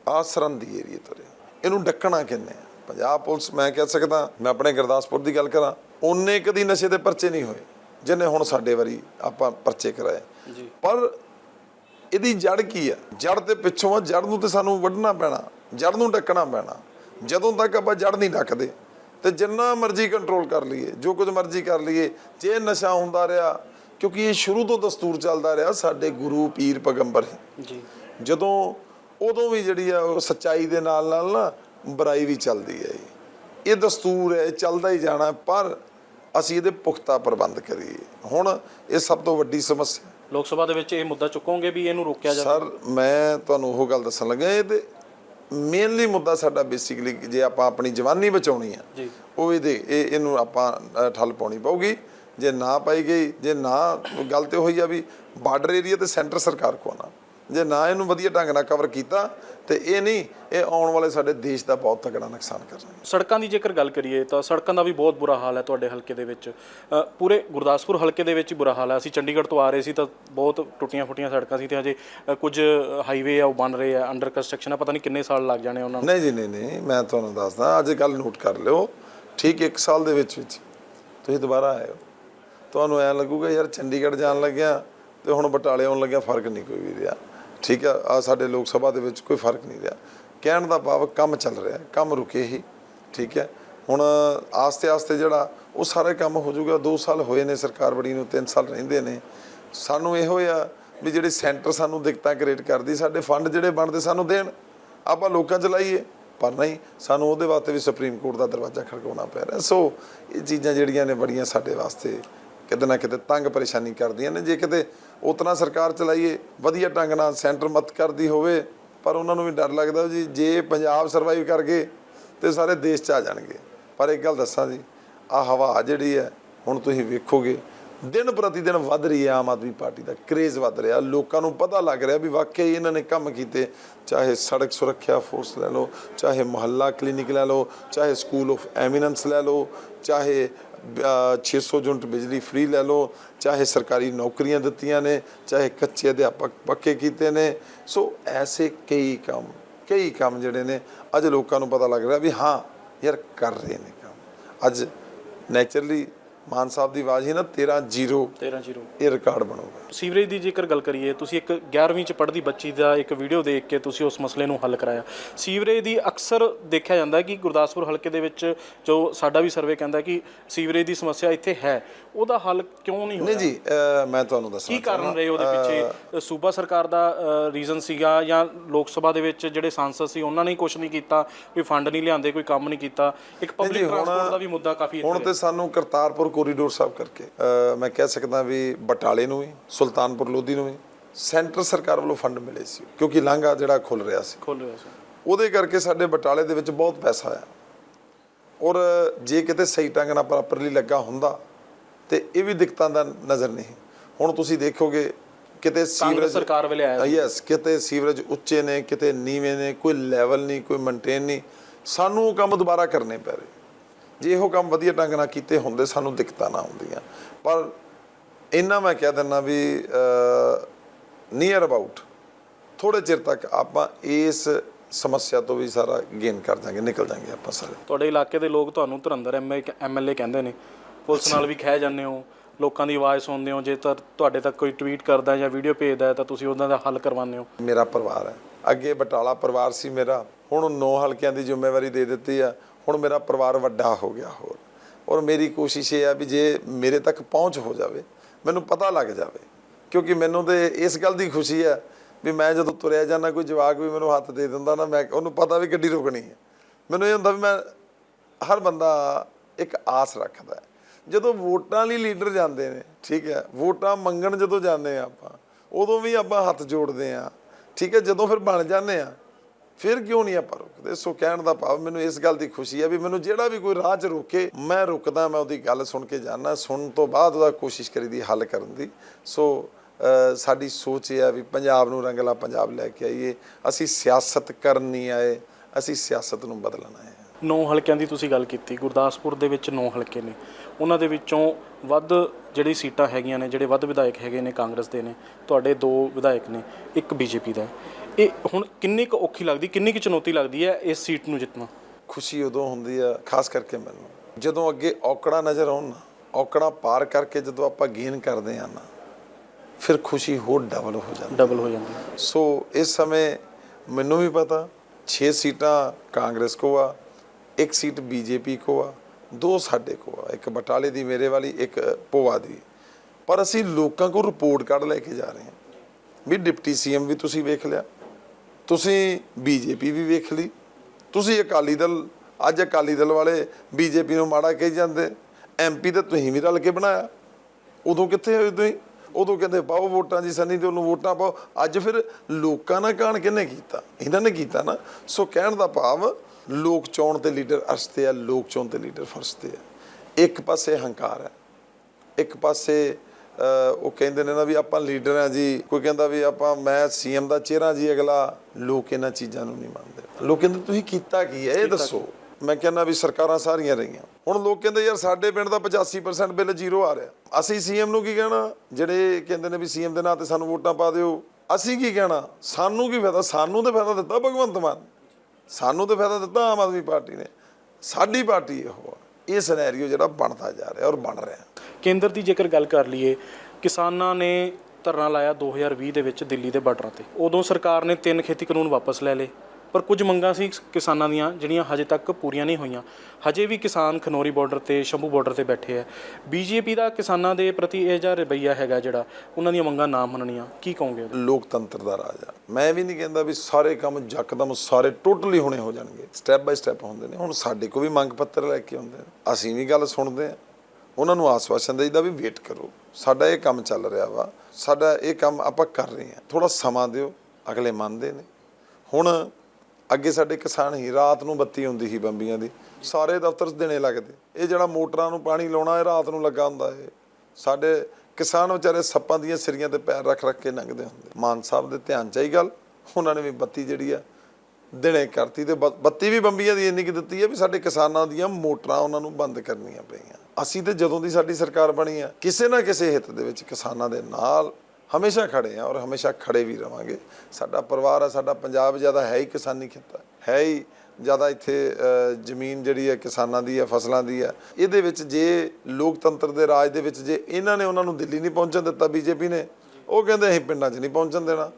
ਆ ਸਰੰਦੀ ਏਰੀਏ ਤੋਂ ਰਿਹਾ। ਇਹਨੂੰ ਡੱਕਣਾ ਕਿੰਨੇ ਆ? ਪੰਜਾਬ ਪੁਲਿਸ ਮੈਂ ਕਹਿ ਸਕਦਾ ਮੈਂ ਆਪਣੇ ਗੁਰਦਾਸਪੁਰ ਦੀ ਗੱਲ ਕਰਾਂ ਉਹਨੇ ਕਦੀ ਨਸ਼ੇ ਦੇ ਪਰਚੇ ਨਹੀਂ ਹੋਏ ਜਿੰਨੇ ਹੁਣ ਸਾਡੇ ਵਾਰੀ ਆਪਾਂ ਪਰਚੇ ਕਰਾਏ। ਜੀ। ਪਰ ਇਹਦੀ ਜੜ ਕੀ ਹੈ ਜੜ ਦੇ ਪਿੱਛੋਂ ਆ ਜੜ ਨੂੰ ਤੇ ਸਾਨੂੰ ਵੱਢਣਾ ਪੈਣਾ ਜੜ ਨੂੰ ਡੱਕਣਾ ਪੈਣਾ। ਜਦੋਂ ਤੱਕ ਆਪਾਂ ਜੜ ਨਹੀਂ ਡੱਕਦੇ ਤੇ ਜਿੰਨਾ ਮਰਜ਼ੀ ਕੰਟਰੋਲ ਕਰ ਲਈਏ ਜੋ ਕੁਝ ਮਰਜ਼ੀ ਕਰ ਲਈਏ ਜੇ ਨਸ਼ਾ ਹੁੰਦਾ ਰਿਹਾ ਕਿਉਂਕਿ ਇਹ ਸ਼ੁਰੂ ਤੋਂ ਦਸਤੂਰ ਚੱਲਦਾ ਰਿਹਾ ਸਾਡੇ ਗੁਰੂ ਪੀਰ ਪੈਗੰਬਰ ਜੀ। ਜਦੋਂ ਉਦੋਂ ਵੀ ਜਿਹੜੀ ਆ ਉਹ ਸੱਚਾਈ ਦੇ ਨਾਲ ਨਾਲ ਨਾ ਬੁਰਾਈ ਵੀ ਚੱਲਦੀ ਹੈ ਇਹ। ਦਸਤੂਰ ਹੈ ਚੱਲਦਾ ਹੀ ਜਾਣਾ ਪਰ ਅਸੀਂ ਇਹਦੇ ਪੁਖਤਾ ਪ੍ਰਬੰਧ ਕਰੀਏ। ਹੁਣ ਇਹ ਸਭ ਤੋਂ ਵੱਡੀ ਸਮੱਸਿਆ। ਲੋਕ ਸਭਾ ਦੇ ਵਿੱਚ ਇਹ ਮੁੱਦਾ ਚੁੱਕੋਗੇ ਵੀ ਇਹਨੂੰ ਰੋਕਿਆ ਜਾਵੇ? ਸਰ ਮੈਂ ਤੁਹਾਨੂੰ ਉਹ ਗੱਲ ਦੱਸਣ ਲੱਗਾ ਇਹ ਤੇ ਮੇਨਲੀ ਮੁੱਦਾ ਸਾਡਾ ਬੇਸਿਕਲੀ ਜੇ ਆਪਾਂ ਆਪਣੀ ਜਵਾਨੀ ਬਚਾਉਣੀ ਆ ਜੀ। ਉਹ ਇਹਦੇ ਇਹ ਇਹਨੂੰ ਆਪਾਂ ਠੱਲ ਪਾਉਣੀ ਪਊਗੀ। ਜੇ ਨਾ ਪਾਈ ਗਈ ਜੇ ਨਾ ਗੱਲ ਤੇ ਹੋਈ ਆ ਵੀ ਬਾਰਡਰ ਏਰੀਆ ਤੇ ਸੈਂਟਰ ਸਰਕਾਰ ਕੋ ਨਾ ਜੇ ਨਾ ਇਹਨੂੰ ਵਧੀਆ ਢੰਗ ਨਾਲ ਕਵਰ ਕੀਤਾ ਤੇ ਇਹ ਨਹੀਂ ਇਹ ਆਉਣ ਵਾਲੇ ਸਾਡੇ ਦੇਸ਼ ਦਾ ਬਹੁਤ ਤਕੜਾ ਨੁਕਸਾਨ ਕਰਨਾ ਸੜਕਾਂ ਦੀ ਜੇਕਰ ਗੱਲ ਕਰੀਏ ਤਾਂ ਸੜਕਾਂ ਦਾ ਵੀ ਬਹੁਤ ਬੁਰਾ ਹਾਲ ਹੈ ਤੁਹਾਡੇ ਹਲਕੇ ਦੇ ਵਿੱਚ। ਪੂਰੇ ਗੁਰਦਾਸਪੁਰ ਹਲਕੇ ਦੇ ਵਿੱਚ ਹੀ ਬੁਰਾ ਹਾਲ ਹੈ। ਅਸੀਂ ਚੰਡੀਗੜ੍ਹ ਤੋਂ ਆ ਰਹੇ ਸੀ ਤਾਂ ਬਹੁਤ ਟੁੱਟੀਆਂ ਫੁੱਟੀਆਂ ਸੜਕਾਂ ਸੀ ਤੇ ਹਜੇ ਕੁਝ ਹਾਈਵੇ ਆ ਉਹ ਬਣ ਰਹੇ ਆ ਅੰਡਰ ਕੰਸਟਰਕਸ਼ਨ ਆ। ਪਤਾ ਨਹੀਂ ਕਿੰਨੇ ਸਾਲ ਲੱਗ ਜਾਣੇ ਉਹਨਾਂ ਨੂੰ। ਨਹੀਂ ਜੀ ਨਹੀਂ ਨਹੀਂ ਮੈਂ ਤੁਹਾਨੂੰ ਦੱਸਦਾ ਅੱਜ ਗੱਲ ਨੋਟ ਕਰ ਲਿਓ। ਠੀਕ 1 ਸਾਲ ਦੇ ਵਿੱਚ ਵਿੱਚ। ਤੁਸੀਂ ਦੁਬਾਰਾ ਆਏ ਹੋ ਤੁਹਾਨੂੰ ਐ ਲੱਗੂਗਾ ਯਾਰ ਚੰਡੀਗੜ੍ਹ ਜਾਣ ਲੱਗਿਆ ਤੇ ਹੁਣ ਬਟਾਲੇ ਆਉਣ ਲੱਗਿਆ ਫ਼ਰਕ ਨਹੀਂ ਕੋਈ ਵੀ ਰਿਹਾ। ਠੀਕ ਆ ਆ ਸਾਡੇ ਲੋਕ ਸਭਾ ਦੇ ਵਿੱਚ ਕੋਈ ਫ਼ਰਕ ਨਹੀਂ ਰਿਹਾ। ਕਹਿਣ ਦਾ ਭਾਵ ਕੰਮ ਚੱਲ ਰਿਹਾ ਕੰਮ ਰੁਕੇ ਹੀ, ਠੀਕ ਹੈ। ਹੁਣ ਆਸਤੇ ਆਸਤੇ ਜਿਹੜਾ ਉਹ ਸਾਰੇ ਕੰਮ ਹੋ ਜਾਊਗਾ 2 ਸਾਲ ਹੋਏ ਨੇ ਸਰਕਾਰ ਬੜੀ ਨੂੰ 3 ਸਾਲ ਰਹਿੰਦੇ ਨੇ। ਸਾਨੂੰ ਇਹੋ ਆ ਵੀ ਜਿਹੜੇ ਸੈਂਟਰ ਸਾਨੂੰ ਦਿੱਕਤਾਂ ਕ੍ਰੀਏਟ ਕਰਦੀ, ਸਾਡੇ ਫੰਡ ਜਿਹੜੇ ਬਣਦੇ ਸਾਨੂੰ ਦੇਣ, ਆਪਾਂ ਲੋਕਾਂ ਚ ਲਾਈਏ। ਪਰ ਨਹੀਂ, ਸਾਨੂੰ ਉਹਦੇ ਵਾਸਤੇ ਵੀ ਸੁਪਰੀਮ ਕੋਰਟ ਦਾ ਦਰਵਾਜ਼ਾ ਖੜਕਾਉਣਾ ਪੈ ਰਿਹਾ। ਸੋ ਇਹ ਚੀਜ਼ਾਂ ਜਿਹੜੀਆਂ ਨੇ ਬੜੀਆਂ ਸਾਡੇ ਵਾਸਤੇ ਕਿਤੇ ਨਾ ਕਿਤੇ ਤੰਗ ਪਰੇਸ਼ਾਨੀ ਕਰਦੀਆਂ ਨੇ। ਜੇ ਕਿਤੇ ਉਤਨਾ ਸਰਕਾਰ ਚਲਾਈਏ, ਵਧੀਆ ਢੰਗ ਨਾਲ ਸੈਂਟਰ ਮਤ ਕਰਦੀ ਹੋਵੇ, ਪਰ ਉਹਨਾਂ ਨੂੰ ਵੀ ਡਰ ਲੱਗਦਾ ਜੀ ਜੇ ਪੰਜਾਬ ਸਰਵਾਈਵ ਕਰ ਗਏ, ਤੇ ਸਾਰੇ ਦੇਸ਼ ਚ ਆ ਜਾਣਗੇ। ਪਰ ਇੱਕ ਗੱਲ ਦੱਸਾਂ ਜੀ ਆ ਹਵਾ ਜਿਹੜੀ ਹੈ, ਹੁਣ ਤੁਸੀਂ ਵੇਖੋਗੇ, ਦਿਨ ਪ੍ਰਤੀ ਦਿਨ ਵੱਧ ਰਹੀ ਹੈ ਆਮ ਆਦਮੀ ਪਾਰਟੀ ਦਾ ਕ੍ਰੇਜ਼ ਵੱਧ ਰਿਹਾ। ਲੋਕਾਂ ਨੂੰ ਪਤਾ ਲੱਗ ਰਿਹਾ ਵੀ ਵਾਕਈ ਇਹਨਾਂ ਨੇ ਕੰਮ ਕੀਤੇ, ਚਾਹੇ ਸੜਕ ਸੁਰੱਖਿਆ ਫੋਰਸ ਲੈ ਲਓ, ਚਾਹੇ ਮੁਹੱਲਾ ਕਲੀਨਿਕ ਲੈ ਲਓ, ਚਾਹੇ ਸਕੂਲ ਆਫ ਐਮੀਨੈਂਸ ਲੈ ਲਓ, ਚਾਹੇ 600 ਯੂਨਿਟ ਬਿਜਲੀ ਫ੍ਰੀ ਲੈ ਲਓ, ਚਾਹੇ ਸਰਕਾਰੀ ਨੌਕਰੀਆਂ ਦਿੱਤੀਆਂ ਨੇ, ਚਾਹੇ ਕੱਚੇ ਅਧਿਆਪਕ ਪੱਕੇ ਕੀਤੇ ਨੇ। ਸੋ ਐਸੇ ਕਈ ਕੰਮ ਕਈ ਕੰਮ ਜਿਹੜੇ ਨੇ, ਅੱਜ ਲੋਕਾਂ ਨੂੰ ਪਤਾ ਲੱਗ ਰਿਹਾ ਵੀ ਹਾਂ, ਯਾਰ ਕਰ ਰਹੇ ਨੇ ਕੰਮ। ਅੱਜ ਨੇਚਰਲੀ ਮਾਨ ਸਾਹਿਬ ਦੀ ਆਵਾਜ਼ ਹੀ ਨਾ 13 0 13 ਜ਼ੀਰੋ। ਇਹ ਰਿਕਾਰਡ ਬਣੂਗਾ। ਸੀਵਰੇਜ ਦੀ ਜੇਕਰ ਗੱਲ ਕਰੀਏ ਤੁਸੀਂ ਇੱਕ 11ਵੀਂ ਚ ਪੜ੍ਹਦੀ ਬੱਚੀ ਦਾ ਇੱਕ ਵੀਡੀਓ ਦੇਖ ਕੇ ਤੁਸੀਂ ਉਸ ਮਸਲੇ ਨੂੰ ਹੱਲ ਕਰਾਇਆ। ਸੀਵਰੇਜ ਦੀ ਅਕਸਰ ਦੇਖਿਆ ਜਾਂਦਾ ਕਿ ਗੁਰਦਾਸਪੁਰ ਹਲਕੇ ਦੇ ਵਿੱਚ ਜੋ ਸਾਡਾ ਵੀ ਸਰਵੇ ਕਹਿੰਦਾ ਕਿ ਸੀਵਰੇਜ ਦੀ ਸਮੱਸਿਆ ਇੱਥੇ ਹੈ ਉਹਦਾ ਹੱਲ ਕਿਉਂ ਨਹੀਂ ਨਹੀਂ ਹੋਇਆ ਜੀ ਅਹ ਮੈਂ ਤੁਹਾਨੂੰ ਦੱਸਣਾ ਕੀ ਕਾਰਨ ਰਹੇ ਉਹਦੇ ਪਿੱਛੇ? ਸੂਬਾ ਸਰਕਾਰ ਦਾ ਰੀਜ਼ਨ ਸੀਗਾ ਜਾਂ ਲੋਕ ਸਭਾ ਦੇ ਵਿੱਚ ਜਿਹੜੇ ਸਾਂਸਦ ਸੀ ਉਹਨਾਂ ਨੇ ਕੁਝ ਨਹੀਂ ਕੀਤਾ ਕੋਈ ਫੰਡ ਨਹੀਂ ਲਿਆਂਦੇ ਕੋਈ ਕੰਮ ਨਹੀਂ ਕੀਤਾ। ਇੱਕ ਪਬਲਿਕ ਜੀ, ਟਰਾਂਸਪੋਰਟ ਦਾ ਵੀ ਮੁੱਦਾ ਕਾਫੀ ਹੁਣ ਤੇ ਸਾਨੂੰ ਕਰਤਾਰਪੁਰ ਕੋਰੀਡੋਰ ਸਾਹਿਬ ਕਰਕੇ। ਮੈਂ ਕਹਿ ਸਕਦਾ ਵੀ ਬਟਾਲੇ ਨੂੰ ਵੀ ਸੁਲਤਾਨਪੁਰ ਲੋਧੀ ਨੂੰ ਵੀ ਸੈਂਟਰ ਸਰਕਾਰ ਵੱਲੋਂ ਫੰਡ ਮਿਲੇ ਸੀ ਕਿਉਂਕਿ ਲਾਂਘਾ ਜਿਹੜਾ ਖੁੱਲ ਰਿਹਾ ਸੀ। ਖੋਲ ਰਿਹਾ ਸੀ। ਉਹਦੇ ਕਰਕੇ ਸਾਡੇ ਬਟਾਲੇ ਦੇ ਵਿੱਚ ਬਹੁਤ ਪੈਸਾ ਆਇਆ। ਔਰ ਜੇ ਕਿਤੇ ਸਹੀ ਢੰਗ ਨਾਲ ਪ੍ਰੋਪਰਲੀ ਲੱਗਾ ਹੁੰਦਾ ਤੇ ਇਹ ਵੀ ਦਿੱਕਤਾਂ ਦਾ ਨਜ਼ਰ ਨਹੀਂ। ਹੁਣ ਤੁਸੀਂ ਦੇਖੋਗੇ ਕਿਤੇ ਸੀਵਰੇਜ ਸਰਕਾਰ ਵੇਲੇ ਆਇਆ। ਯੈਸ ਕਿਤੇ ਸੀਵਰੇਜ ਉੱਚੇ ਨੇ ਕਿਤੇ ਨੀਵੇਂ ਨੇ ਕੋਈ ਲੈਵਲ ਨਹੀਂ ਕੋਈ ਮੇਨਟੇਨ ਨਹੀਂ। ਸਾਨੂੰ ਉਹ ਕੰਮ ਦੁਬਾਰਾ ਕਰਨੇ ਪੈ ਰਹੇ। ਜੇ ਇਹੋ ਕੰਮ ਵਧੀਆ ਢੰਗ ਨਾਲ ਕੀਤੇ ਹੁੰਦੇ ਸਾਨੂੰ ਦਿੱਕਤਾਂ ਨਾ ਹੁੰਦੀਆਂ ਪਰ ਇੰਨਾ ਮੈਂ ਕਹਿ ਦਿੰਦਾ ਵੀ ਨੀਅਰ ਅਬਾਊਟ ਥੋੜੇ ਚਿਰ ਤੱਕ ਆਪਾਂ ਇਸ ਸਮੱਸਿਆ ਤੋਂ ਵੀ ਸਾਰਾ ਗੇਨ ਕਰ ਜਾਾਂਗੇ ਨਿਕਲ ਜਾਾਂਗੇ ਆਪਾਂ ਸਾਰੇ। ਤੁਹਾਡੇ ਇਲਾਕੇ ਦੇ ਲੋਕ ਤੁਹਾਨੂੰ ਧੁਰੰਦਰ ਐਮਐਲਏ ਕਹਿੰਦੇ ਨੇ। ਪੁਲਿਸ ਨਾਲ ਵੀ ਖਹਿ ਜਾਂਦੇ ਹੋ ਲੋਕਾਂ ਦੀ ਆਵਾਜ਼ ਸੁਣਦੇ ਹੋ ਜੇ ਤਾਂ ਤੁਹਾਡੇ ਤੱਕ ਕੋਈ ਟਵੀਟ ਕਰਦਾ ਜਾਂ ਵੀਡੀਓ ਭੇਜਦਾ ਤਾਂ ਤੁਸੀਂ ਉਹਨਾਂ ਦਾ ਹੱਲ ਕਰਵਾਉਂਦੇ ਹੋ। ਮੇਰਾ ਪਰਿਵਾਰ ਹੈ। ਅੱਗੇ ਬਟਾਲਾ ਪਰਿਵਾਰ ਸੀ ਮੇਰਾ ਹੁਣ ਨੌ ਹਲਕਿਆਂ ਦੀ ਜ਼ਿੰਮੇਵਾਰੀ ਦੇ ਦਿੱਤੀ ਆ। ਹੁਣ ਮੇਰਾ ਪਰਿਵਾਰ ਵੱਡਾ ਹੋ ਗਿਆ ਹੋਰ। ਔਰ ਮੇਰੀ ਕੋਸ਼ਿਸ਼ ਇਹ ਆ ਵੀ ਜੇ ਮੇਰੇ ਤੱਕ ਪਹੁੰਚ ਹੋ ਜਾਵੇ, ਮੈਨੂੰ ਪਤਾ ਲੱਗ ਜਾਵੇ। ਕਿਉਂਕਿ ਮੈਨੂੰ ਤੇ ਇਸ ਗੱਲ ਦੀ ਖੁਸ਼ੀ ਹੈ ਵੀ ਮੈਂ ਜਦੋਂ ਤੁਰਿਆ ਜਾਂਦਾ, ਕੋਈ ਜਵਾਕ ਵੀ ਮੈਨੂੰ ਹੱਥ ਦੇ ਦਿੰਦਾ ਨਾ, ਮੈਂ ਉਹਨੂੰ ਪਤਾ ਵੀ ਗੱਡੀ ਰੁਕਣੀ ਹੈ। ਮੈਨੂੰ ਇਹ ਹੁੰਦਾ ਵੀ ਮੈਂ ਹਰ ਬੰਦਾ ਇੱਕ ਆਸ ਰੱਖਦਾ ਜਦੋਂ ਵੋਟਾਂ ਲਈ ਲੀਡਰ ਜਾਂਦੇ ਨੇ, ਠੀਕ ਹੈ, ਵੋਟਾਂ ਮੰਗਣ ਜਦੋਂ ਜਾਂਦੇ ਆ ਆਪਾਂ, ਉਦੋਂ ਵੀ ਆਪਾਂ ਹੱਥ ਜੋੜਦੇ ਆ ਠੀਕ ਹੈ, ਜਦੋਂ ਫਿਰ ਬਣ ਜਾਂਦੇ ਆ ਫਿਰ ਕਿਉਂ ਨਹੀਂ ਆਪਾਂ ਰੁਕਦੇ? ਸੋ ਕਹਿਣ ਦਾ ਭਾਵ ਮੈਨੂੰ ਇਸ ਗੱਲ ਦੀ ਖੁਸ਼ੀ ਹੈ ਵੀ ਮੈਨੂੰ ਜਿਹੜਾ ਵੀ ਕੋਈ ਰਾਹ 'ਚ ਰੋਕੇ, ਮੈਂ ਰੁਕਦਾ, ਮੈਂ ਉਹਦੀ ਗੱਲ ਸੁਣ ਕੇ ਜਾਣਾ ਸੁਣਨ ਤੋਂ ਬਾਅਦ ਉਹਦਾ ਕੋਸ਼ਿਸ਼ ਕਰੀਦੀ ਹੱਲ ਕਰਨ ਦੀ। ਸੋ ਸਾਡੀ ਸੋਚ ਇਹ ਆ ਵੀ ਪੰਜਾਬ ਨੂੰ ਰੰਗਲਾ ਪੰਜਾਬ ਲੈ ਕੇ ਆਈਏ। ਅਸੀਂ ਸਿਆਸਤ ਕਰਨ ਨਹੀਂ ਆਏ, ਅਸੀਂ ਸਿਆਸਤ ਨੂੰ ਬਦਲਣ ਆਏ ਹਾਂ। ਨੌ ਹਲਕਿਆਂ ਦੀ ਤੁਸੀਂ ਗੱਲ ਕੀਤੀ, ਗੁਰਦਾਸਪੁਰ ਦੇ ਵਿੱਚ ਨੌ ਹਲਕੇ ਨੇ। ਉਹਨਾਂ ਦੇ ਵਿੱਚੋਂ ਵੱਧ ਜਿਹੜੀ ਸੀਟਾਂ ਹੈਗੀਆਂ ਨੇ, ਜਿਹੜੇ ਵੱਧ ਵਿਧਾਇਕ ਹੈਗੇ ਨੇ ਕਾਂਗਰਸ ਦੇ ਨੇ, ਤੁਹਾਡੇ ਦੋ ਵਿਧਾਇਕ ਨੇ, ਇੱਕ ਬੀਜੇਪੀ ਦਾ ਇਹ ਹੁਣ ਕਿੰਨੀ ਕੁ ਔਖੀ ਲੱਗਦੀ ਕਿੰਨੀ ਕੁ ਚੁਣੌਤੀ ਲੱਗਦੀ ਹੈ ਇਸ ਸੀਟ ਨੂੰ ਜਿੱਤਣਾ? ਖੁਸ਼ੀ ਉਦੋਂ ਹੁੰਦੀ ਆ ਖਾਸ ਕਰਕੇ ਮੈਨੂੰ। ਜਦੋਂ ਅੱਗੇ ਔਕੜਾ ਨਜ਼ਰ ਆਉਣ ਨਾ ਔਕੜਾ ਪਾਰ ਕਰਕੇ ਜਦੋਂ ਆਪਾਂ ਗੇਨ ਕਰਦੇ ਆ ਨਾ ਫਿਰ ਖੁਸ਼ੀ ਹੋਰ ਡਬਲ ਹੋ ਜਾਂਦੀ ਡਬਲ ਹੋ ਜਾਂਦੀ। ਸੋ ਇਸ ਸਮੇਂ ਮੈਨੂੰ ਵੀ ਪਤਾ 6 ਸੀਟਾਂ ਕਾਂਗਰਸ ਕੋ ਆ ਇੱਕ ਸੀਟ ਬੀਜੇਪੀ ਕੋ ਆ ਦੋ ਸਾਡੇ ਕੋ ਆ ਇੱਕ ਬਟਾਲੇ ਦੀ ਮੇਰੇ ਵਾਲੀ ਇੱਕ ਪੋਵਾ ਦੀ। ਪਰ ਅਸੀਂ ਲੋਕਾਂ ਕੋਲ ਰਿਪੋਰਟ ਕਾਰਡ ਲੈ ਕੇ ਜਾ ਰਹੇ ਹਾਂ। ਵੀ ਡਿਪਟੀ ਸੀਐਮ ਵੀ ਤੁਸੀਂ ਵੇਖ ਲਿਆ। ਤੁਸੀਂ ਬੀਜੇਪੀ ਵੀ ਵੇਖ ਲਈ। ਤੁਸੀਂ ਅਕਾਲੀ ਦਲ, ਅੱਜ ਅਕਾਲੀ ਦਲ ਵਾਲੇ ਬੀਜੇਪੀ ਨੂੰ ਮਾੜਾ ਕਹੀ ਜਾਂਦੇ। ਐਮਪੀ ਤਾਂ ਤੁਸੀਂ ਵੀ ਰਲ ਕੇ ਬਣਾਇਆ। ਉਦੋਂ ਕਿੱਥੇ ਹੋਏ ਤੁਸੀਂ? ਉਦੋਂ ਕਹਿੰਦੇ ਪਾਓ ਵੋਟਾਂ ਜੀ ਸੰਨੀ ਤੇ ਉਹਨੂੰ ਵੋਟਾਂ ਪਾਓ। ਅੱਜ ਫਿਰ ਲੋਕਾਂ ਨਾਲ ਕਾਣ ਕਿਹਨੇ ਕੀਤਾ? ਇਹਨਾਂ ਨੇ ਕੀਤਾ ਨਾ। ਸੋ ਕਹਿਣ ਦਾ ਭਾਵ, ਲੋਕ ਚੋਣ ਤੇ ਲੀਡਰ ਅਰਸਤੇ ਆ, ਲੋਕ ਚੋਣ ਤੇ ਲੀਡਰ ਫਰਸਤੇ ਆ। ਇੱਕ ਪਾਸੇ ਹੰਕਾਰ ਹੈ। ਇੱਕ ਪਾਸੇ ਉਹ ਕਹਿੰਦੇ ਨੇ ਨਾ ਵੀ ਆਪਾਂ ਲੀਡਰ ਆ ਜੀ। ਕੋਈ ਕਹਿੰਦਾ ਵੀ ਆਪਾਂ ਮੈਂ ਸੀਐਮ ਦਾ ਚਿਹਰਾ ਜੀ ਅਗਲਾ। ਲੋਕ ਇਹਨਾਂ ਚੀਜ਼ਾਂ ਨੂੰ ਨਹੀਂ ਮੰਨਦੇ। ਲੋਕ ਕਹਿੰਦੇ ਤੁਸੀਂ ਕੀਤਾ ਕੀ ਹੈ? ਇਹ ਦੱਸੋ। ਮੈਂ ਕਹਿੰਦਾ ਵੀ ਸਰਕਾਰਾਂ ਸਾਰੀਆਂ ਰਹੀਆਂ। ਹੁਣ ਲੋਕ ਕਹਿੰਦੇ ਯਾਰ ਸਾਡੇ ਪਿੰਡ ਦਾ 85% ਬਿੱਲ ਜ਼ੀਰੋ ਆ ਰਿਹਾ। ਅਸੀਂ ਸੀਐਮ ਨੂੰ ਕੀ ਕਹਿਣਾ? ਜਿਹੜੇ ਕਹਿੰਦੇ ਨੇ ਵੀ ਸੀਐਮ ਦੇ ਨਾਂ ਤੇ ਸਾਨੂੰ ਵੋਟਾਂ ਪਾ ਦਿਓ। ਅਸੀਂ ਕੀ ਕਹਿਣਾ? ਸਾਨੂੰ ਕੀ ਫਾਇਦਾ? ਸਾਨੂੰ ਤਾਂ ਫਾਇਦਾ ਦਿੱਤਾ ਭਗਵੰਤ ਮਾਨ। ਸਾਨੂੰ ਤਾਂ ਫਾਇਦਾ ਦਿੱਤਾ ਆਮ ਆਦਮੀ ਪਾਰਟੀ ਨੇ। ਸਾਡੀ ਪਾਰਟੀ ਇਹੋ ਆ। ਇਹ ਸਿਨੈਰੀਓ ਜਿਹੜਾ ਬਣਦਾ ਜਾ ਰਿਹਾ ਔਰ ਬਣ ਰਿਹਾ। ਕੇਂਦਰ ਦੀ ਜੇਕਰ ਗੱਲ ਕਰ ਲਈਏ, ਕਿਸਾਨਾਂ ਨੇ ਧਰਨਾ ਲਾਇਆ 2020 ਦੇ ਵਿੱਚ ਦਿੱਲੀ ਦੇ ਬਾਰਡਰਾਂ ਤੇ। ਉਦੋਂ ਸਰਕਾਰ ਨੇ ਤਿੰਨ ਖੇਤੀ ਕਾਨੂੰਨ ਵਾਪਸ ਲੈ ਲਏ, ਪਰ ਕੁਝ ਮੰਗਾਂ ਸੀ ਕਿਸਾਨਾਂ ਦੀਆਂ, ਜਿਹੜੀਆਂ ਹਜੇ ਤੱਕ ਪੂਰੀਆਂ ਨਹੀਂ ਹੋਈਆਂ। ਹਜੇ ਵੀ ਕਿਸਾਨ ਖਨੌਰੀ ਬਾਰਡਰ ਤੇ, ਸ਼ੰਭੂ ਬਾਰਡਰ ਤੇ ਬੈਠੇ ਆ। ਬੀਜੇਪੀ ਦਾ ਕਿਸਾਨਾਂ ਦੇ ਪ੍ਰਤੀ ਇਹ ਜਿਹਾ ਰਵੱਈਆ ਹੈਗਾ ਜਿਹੜਾ, ਉਹਨਾਂ ਦੀਆਂ ਮੰਗਾਂ ਨਾ ਮੰਨਣੀਆਂ, ਕੀ ਕਹੋਗੇ ਲੋਕਤੰਤਰ ਦਾ ਰਾਜ ਆ। ਮੈਂ ਵੀ ਨਹੀਂ ਕਹਿੰਦਾ ਵੀ ਸਾਰੇ ਕੰਮ ਯਕਦਮ ਸਾਰੇ ਟੋਟਲੀ ਹੋਣੇ ਹੋ ਜਾਣਗੇ। ਸਟੈਪ ਬਾਈ ਸਟੈਪ ਹੁੰਦੇ ਨੇ। ਹੁਣ ਸਾਡੇ ਕੋ ਵੀ ਮੰਗ ਪੱਤਰ ਲੈ ਕੇ ਆਉਂਦੇ ਨੇ। ਅਸੀਂ ਵੀ ਗੱਲ ਸੁਣਦੇ ਆ। ਉਹਨਾਂ ਨੂੰ ਆਸਵਾਸ਼ਨ ਦੇਈਦਾ ਵੀ ਵੇਟ ਕਰੋ। ਸਾਡਾ ਇਹ ਕੰਮ ਚੱਲ ਰਿਹਾ ਵਾ। ਸਾਡਾ ਇਹ ਕੰਮ ਆਪਾਂ ਕਰ ਰਹੇ ਹਾਂ। ਥੋੜਾ ਸਮਾਂ ਦਿਓ। ਅਗਲੇ ਮੰਨਦੇ ਨੇ। ਹੁਣ ਅੱਗੇ ਸਾਡੇ ਕਿਸਾਨ ਹੀ ਰਾਤ ਨੂੰ ਬੱਤੀ ਹੁੰਦੀ ਸੀ ਬੰਬੀਆਂ ਦੀ। ਸਾਰੇ ਦਫ਼ਤਰ ਦੇਣੇ ਲੱਗਦੇ। ਇਹ ਜਿਹੜਾ ਮੋਟਰਾਂ ਨੂੰ ਪਾਣੀ ਲਾਉਣਾ, ਇਹ ਰਾਤ ਨੂੰ ਲੱਗਾ ਹੁੰਦਾ ਇਹ। ਸਾਡੇ ਕਿਸਾਨ ਵਿਚਾਰੇ ਸੱਪਾਂ ਦੀਆਂ ਸਿਰੀਆਂ ਤੇ ਪੈਰ ਰੱਖ ਰੱਖ ਕੇ ਲੰਘਦੇ ਹੁੰਦੇ। ਮਾਨ ਸਾਹਿਬ ਦੇ ਧਿਆਨ ਚ ਆਈ ਗੱਲ। ਉਹਨਾਂ ਨੇ ਵੀ ਬੱਤੀ ਜਿਹੜੀ ਆ, ਦਿਨੇ ਕਰਤੀ ਤੇ ਬ- ਬੱਤੀ ਵੀ ਬੰਬੀਆਂ ਦੀ ਇੰਨੀ ਕਿ ਦਿੱਤੀ ਹੈ ਵੀ ਸਾਡੇ ਕਿਸਾਨਾਂ ਦੀਆਂ ਮੋਟਰਾਂ ਉਹਨਾਂ ਨੂੰ ਬੰਦ ਕਰਨੀਆਂ ਪਈਆਂ। ਅਸੀਂ ਤੇ ਜਦੋਂ ਦੀ ਸਾਡੀ ਸਰਕਾਰ ਬਣੀ ਆ, ਕਿਸੇ ਨਾ ਕਿਸੇ ਹਿੱਤ ਦੇ ਵਿੱਚ ਕਿਸਾਨਾਂ ਦੇ ਨਾਲ ਹਮੇਸ਼ਾ ਖੜੇ ਆ ਔਰ ਹਮੇਸ਼ਾ ਖੜੇ ਵੀ ਰਵਾਂਗੇ। ਸਾਡਾ ਪਰਿਵਾਰ ਆ, ਸਾਡਾ ਪੰਜਾਬ ਜ਼ਿਆਦਾ ਹੈ ਹੀ ਕਿਸਾਨੀ ਖੇਤਰ, ਹੈ ਹੀ ਜ਼ਿਆਦਾ ਇੱਥੇ ਜ਼ਮੀਨ ਜਿਹੜੀ ਹੈ ਕਿਸਾਨਾਂ ਦੀ ਹੈ ਫਸਲਾਂ ਦੀ ਹੈ ਇਹਦੇ ਵਿੱਚ ਜੇ ਲੋਕਤੰਤਰ ਦੇ ਰਾਜ ਦੇ ਵਿੱਚ ਜੇ ਇਹਨਾਂ ਨੇ ਉਹਨਾਂ ਨੂੰ ਦਿੱਲੀ ਨਹੀਂ ਪਹੁੰਚਣ ਦਿੱਤਾ, ਬੀਜੇਪੀ ਨੇ, ਉਹ ਕਹਿੰਦੇ ਅਸੀਂ ਪਿੰਡਾਂ 'ਚ ਨਹੀਂ ਪਹੁੰਚਣ ਦੇਣਾ।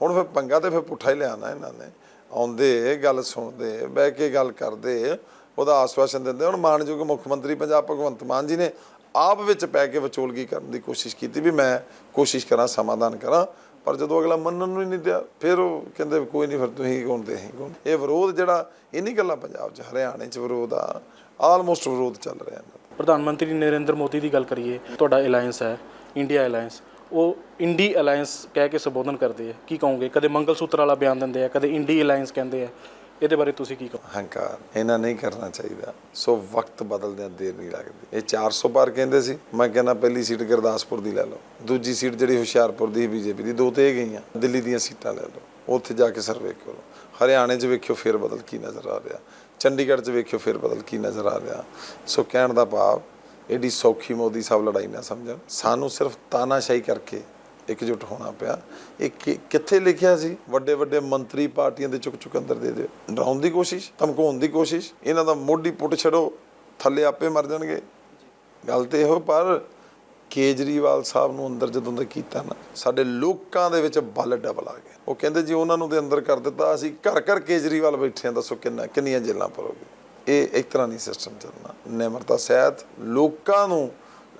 ਹੁਣ ਫਿਰ ਪੰਗਾ ਤੇ ਫਿਰ ਪੁੱਠਾ ਹੀ ਲਿਆਣਾ ਇਹਨਾਂ ਨੇ। ਆਉਂਦੇ ਗੱਲ ਸੁਣਦੇ, ਬਹਿ ਕੇ ਗੱਲ ਕਰਦੇ। ਉਹਦਾ ਆਸਵਾਸ਼ਨ ਦਿੰਦੇ ਹੁਣ ਮਾਨਯੋਗ ਮੁੱਖ ਮੰਤਰੀ ਪੰਜਾਬ ਭਗਵੰਤ ਮਾਨ ਜੀ ਨੇ ਆਪ ਵਿੱਚ ਪੈ ਕੇ ਵਿਚੋਲਗੀ ਕਰਨ ਦੀ ਕੋਸ਼ਿਸ਼ ਕੀਤੀ ਵੀ ਮੈਂ ਕੋਸ਼ਿਸ਼ ਕਰਾਂ, ਸਮਾਧਾਨ ਕਰਾਂ। ਪਰ ਜਦੋਂ ਅਗਲਾ ਮੰਨਣ ਨੂੰ ਹੀ ਨਹੀਂ ਦਿਆ, ਫਿਰ ਉਹ ਕਹਿੰਦੇ ਕੋਈ ਨਹੀਂ, ਫਿਰ ਤੁਸੀਂ ਕੌਣ ਦੇ ਅਸੀਂ ਕੌਣ ਇਹ ਵਿਰੋਧ ਜਿਹੜਾ ਇਹ ਨਹੀਂ ਗੱਲਾਂ ਪੰਜਾਬ 'ਚ, ਹਰਿਆਣੇ 'ਚ ਵਿਰੋਧ ਆ ਆਲਮੋਸਟ ਵਿਰੋਧ ਚੱਲ ਰਿਹਾ ਇਹਨਾਂ ਪ੍ਰਧਾਨ ਮੰਤਰੀ ਨਰਿੰਦਰ ਮੋਦੀ ਦੀ ਗੱਲ ਕਰੀਏ, ਤੁਹਾਡਾ ਅਲਾਈਅੰਸ ਹੈ ਇੰਡੀਆ ਅਲਾਈਅੰਸ ਉਹ ਇੰਡੀ ਅਲਾਈਅੰਸ ਕਹਿ ਕੇ ਸੰਬੋਧਨ ਕਰਦੇ ਆ। ਕੀ ਕਹੋਗੇ? ਕਦੇ ਮੰਗਲ ਸੂਤਰ ਵਾਲਾ ਬਿਆਨ ਦਿੰਦੇ ਆ, ਕਦੇ ਇੰਡੀ ਅਲਾਈਅੰਸ ਕਹਿੰਦੇ ਆ। ਇਹਦੇ ਬਾਰੇ ਤੁਸੀਂ ਕੀ ਕਹੋ ਹੰਕਾਰ ਇਹਨਾਂ ਨਹੀਂ ਕਰਨਾ ਚਾਹੀਦਾ। ਸੋ ਵਕਤ ਬਦਲਦਿਆਂ ਦੇਰ ਨਹੀਂ ਲੱਗਦੀ। ਇਹ 400 ਪਾਰ ਕਹਿੰਦੇ ਸੀ, ਮੈਂ ਕਹਿੰਦਾ ਪਹਿਲੀ ਸੀਟ ਗੁਰਦਾਸਪੁਰ ਦੀ ਲੈ ਲਓ। ਦੂਜੀ ਸੀਟ ਜਿਹੜੀ ਹੁਸ਼ਿਆਰਪੁਰ ਦੀ ਬੀਜੇਪੀ ਦੀ, ਦੋ ਤੇ ਇਹ ਗਈਆਂ। ਦਿੱਲੀ ਦੀਆਂ ਸੀਟਾਂ ਲੈ ਲਓ। ਉੱਥੇ ਜਾ ਕੇ ਸਰਵੇ ਕਰੋ। ਹਰਿਆਣੇ 'ਚ ਵੇਖਿਓ ਫੇਰ ਬਦਲ ਕੀ ਨਜ਼ਰ ਆ ਰਿਹਾ। ਚੰਡੀਗੜ੍ਹ 'ਚ ਵੇਖਿਓ ਫੇਰ ਬਦਲ ਕੀ ਨਜ਼ਰ ਆ ਰਿਹਾ। ਸੋ ਕਹਿਣ ਦਾ ਭਾਵ, ਏਡੀ ਸੌਖੀ ਮੋਦੀ ਸਾਹਿਬ ਲੜਾਈ ਨਾ ਸਮਝਣ। ਸਾਨੂੰ ਸਿਰਫ ਤਾਨਾਸ਼ਾਹੀ ਕਰਕੇ ਇਕਜੁੱਟ ਹੋਣਾ ਪਿਆ। ਇਹ ਕਿੱਥੇ ਲਿਖਿਆ ਸੀ? ਵੱਡੇ ਵੱਡੇ ਮੰਤਰੀ ਪਾਰਟੀਆਂ ਦੇ ਚੁੱਕ ਚੁੱਕ ਅੰਦਰ ਦੇ ਦਿਓ ਡਰਾਉਣ ਦੀ ਕੋਸ਼ਿਸ਼, ਧਮਕਾਉਣ ਦੀ ਕੋਸ਼ਿਸ਼, ਇਹਨਾਂ ਦਾ ਮੋਢੀ ਪੁੱਟ ਛੜੋ ਥੱਲੇ ਆਪੇ ਮਰ ਜਾਣਗੇ। ਗੱਲ ਤੇ ਇਹੋ, ਪਰ ਕੇਜਰੀਵਾਲ ਸਾਹਿਬ ਨੂੰ ਅੰਦਰ ਜਦੋਂ ਦਾ ਕੀਤਾ ਨਾ, ਸਾਡੇ ਲੋਕਾਂ ਦੇ ਵਿੱਚ ਬਲ ਡਬਲ ਆ ਗਿਆ। ਉਹ ਕਹਿੰਦੇ ਜੀ, ਉਹਨਾਂ ਨੂੰ ਦੇ ਅੰਦਰ ਕਰ ਦਿੱਤਾ, ਅਸੀਂ ਘਰ ਘਰ ਕੇਜਰੀਵਾਲ ਬੈਠੇ ਆ, ਦੱਸੋ ਕਿੰਨਾ, ਕਿੰਨੀਆਂ ਜੇਲਾਂ ਭਰੋਗੇ? ਇਹ ਇੱਕ ਤਰ੍ਹਾਂ ਨਹੀਂ ਸਿਸਟਮ ਚੱਲਣਾ। ਨਿਮਰਤਾ ਸਹਿਤ ਲੋਕਾਂ ਨੂੰ,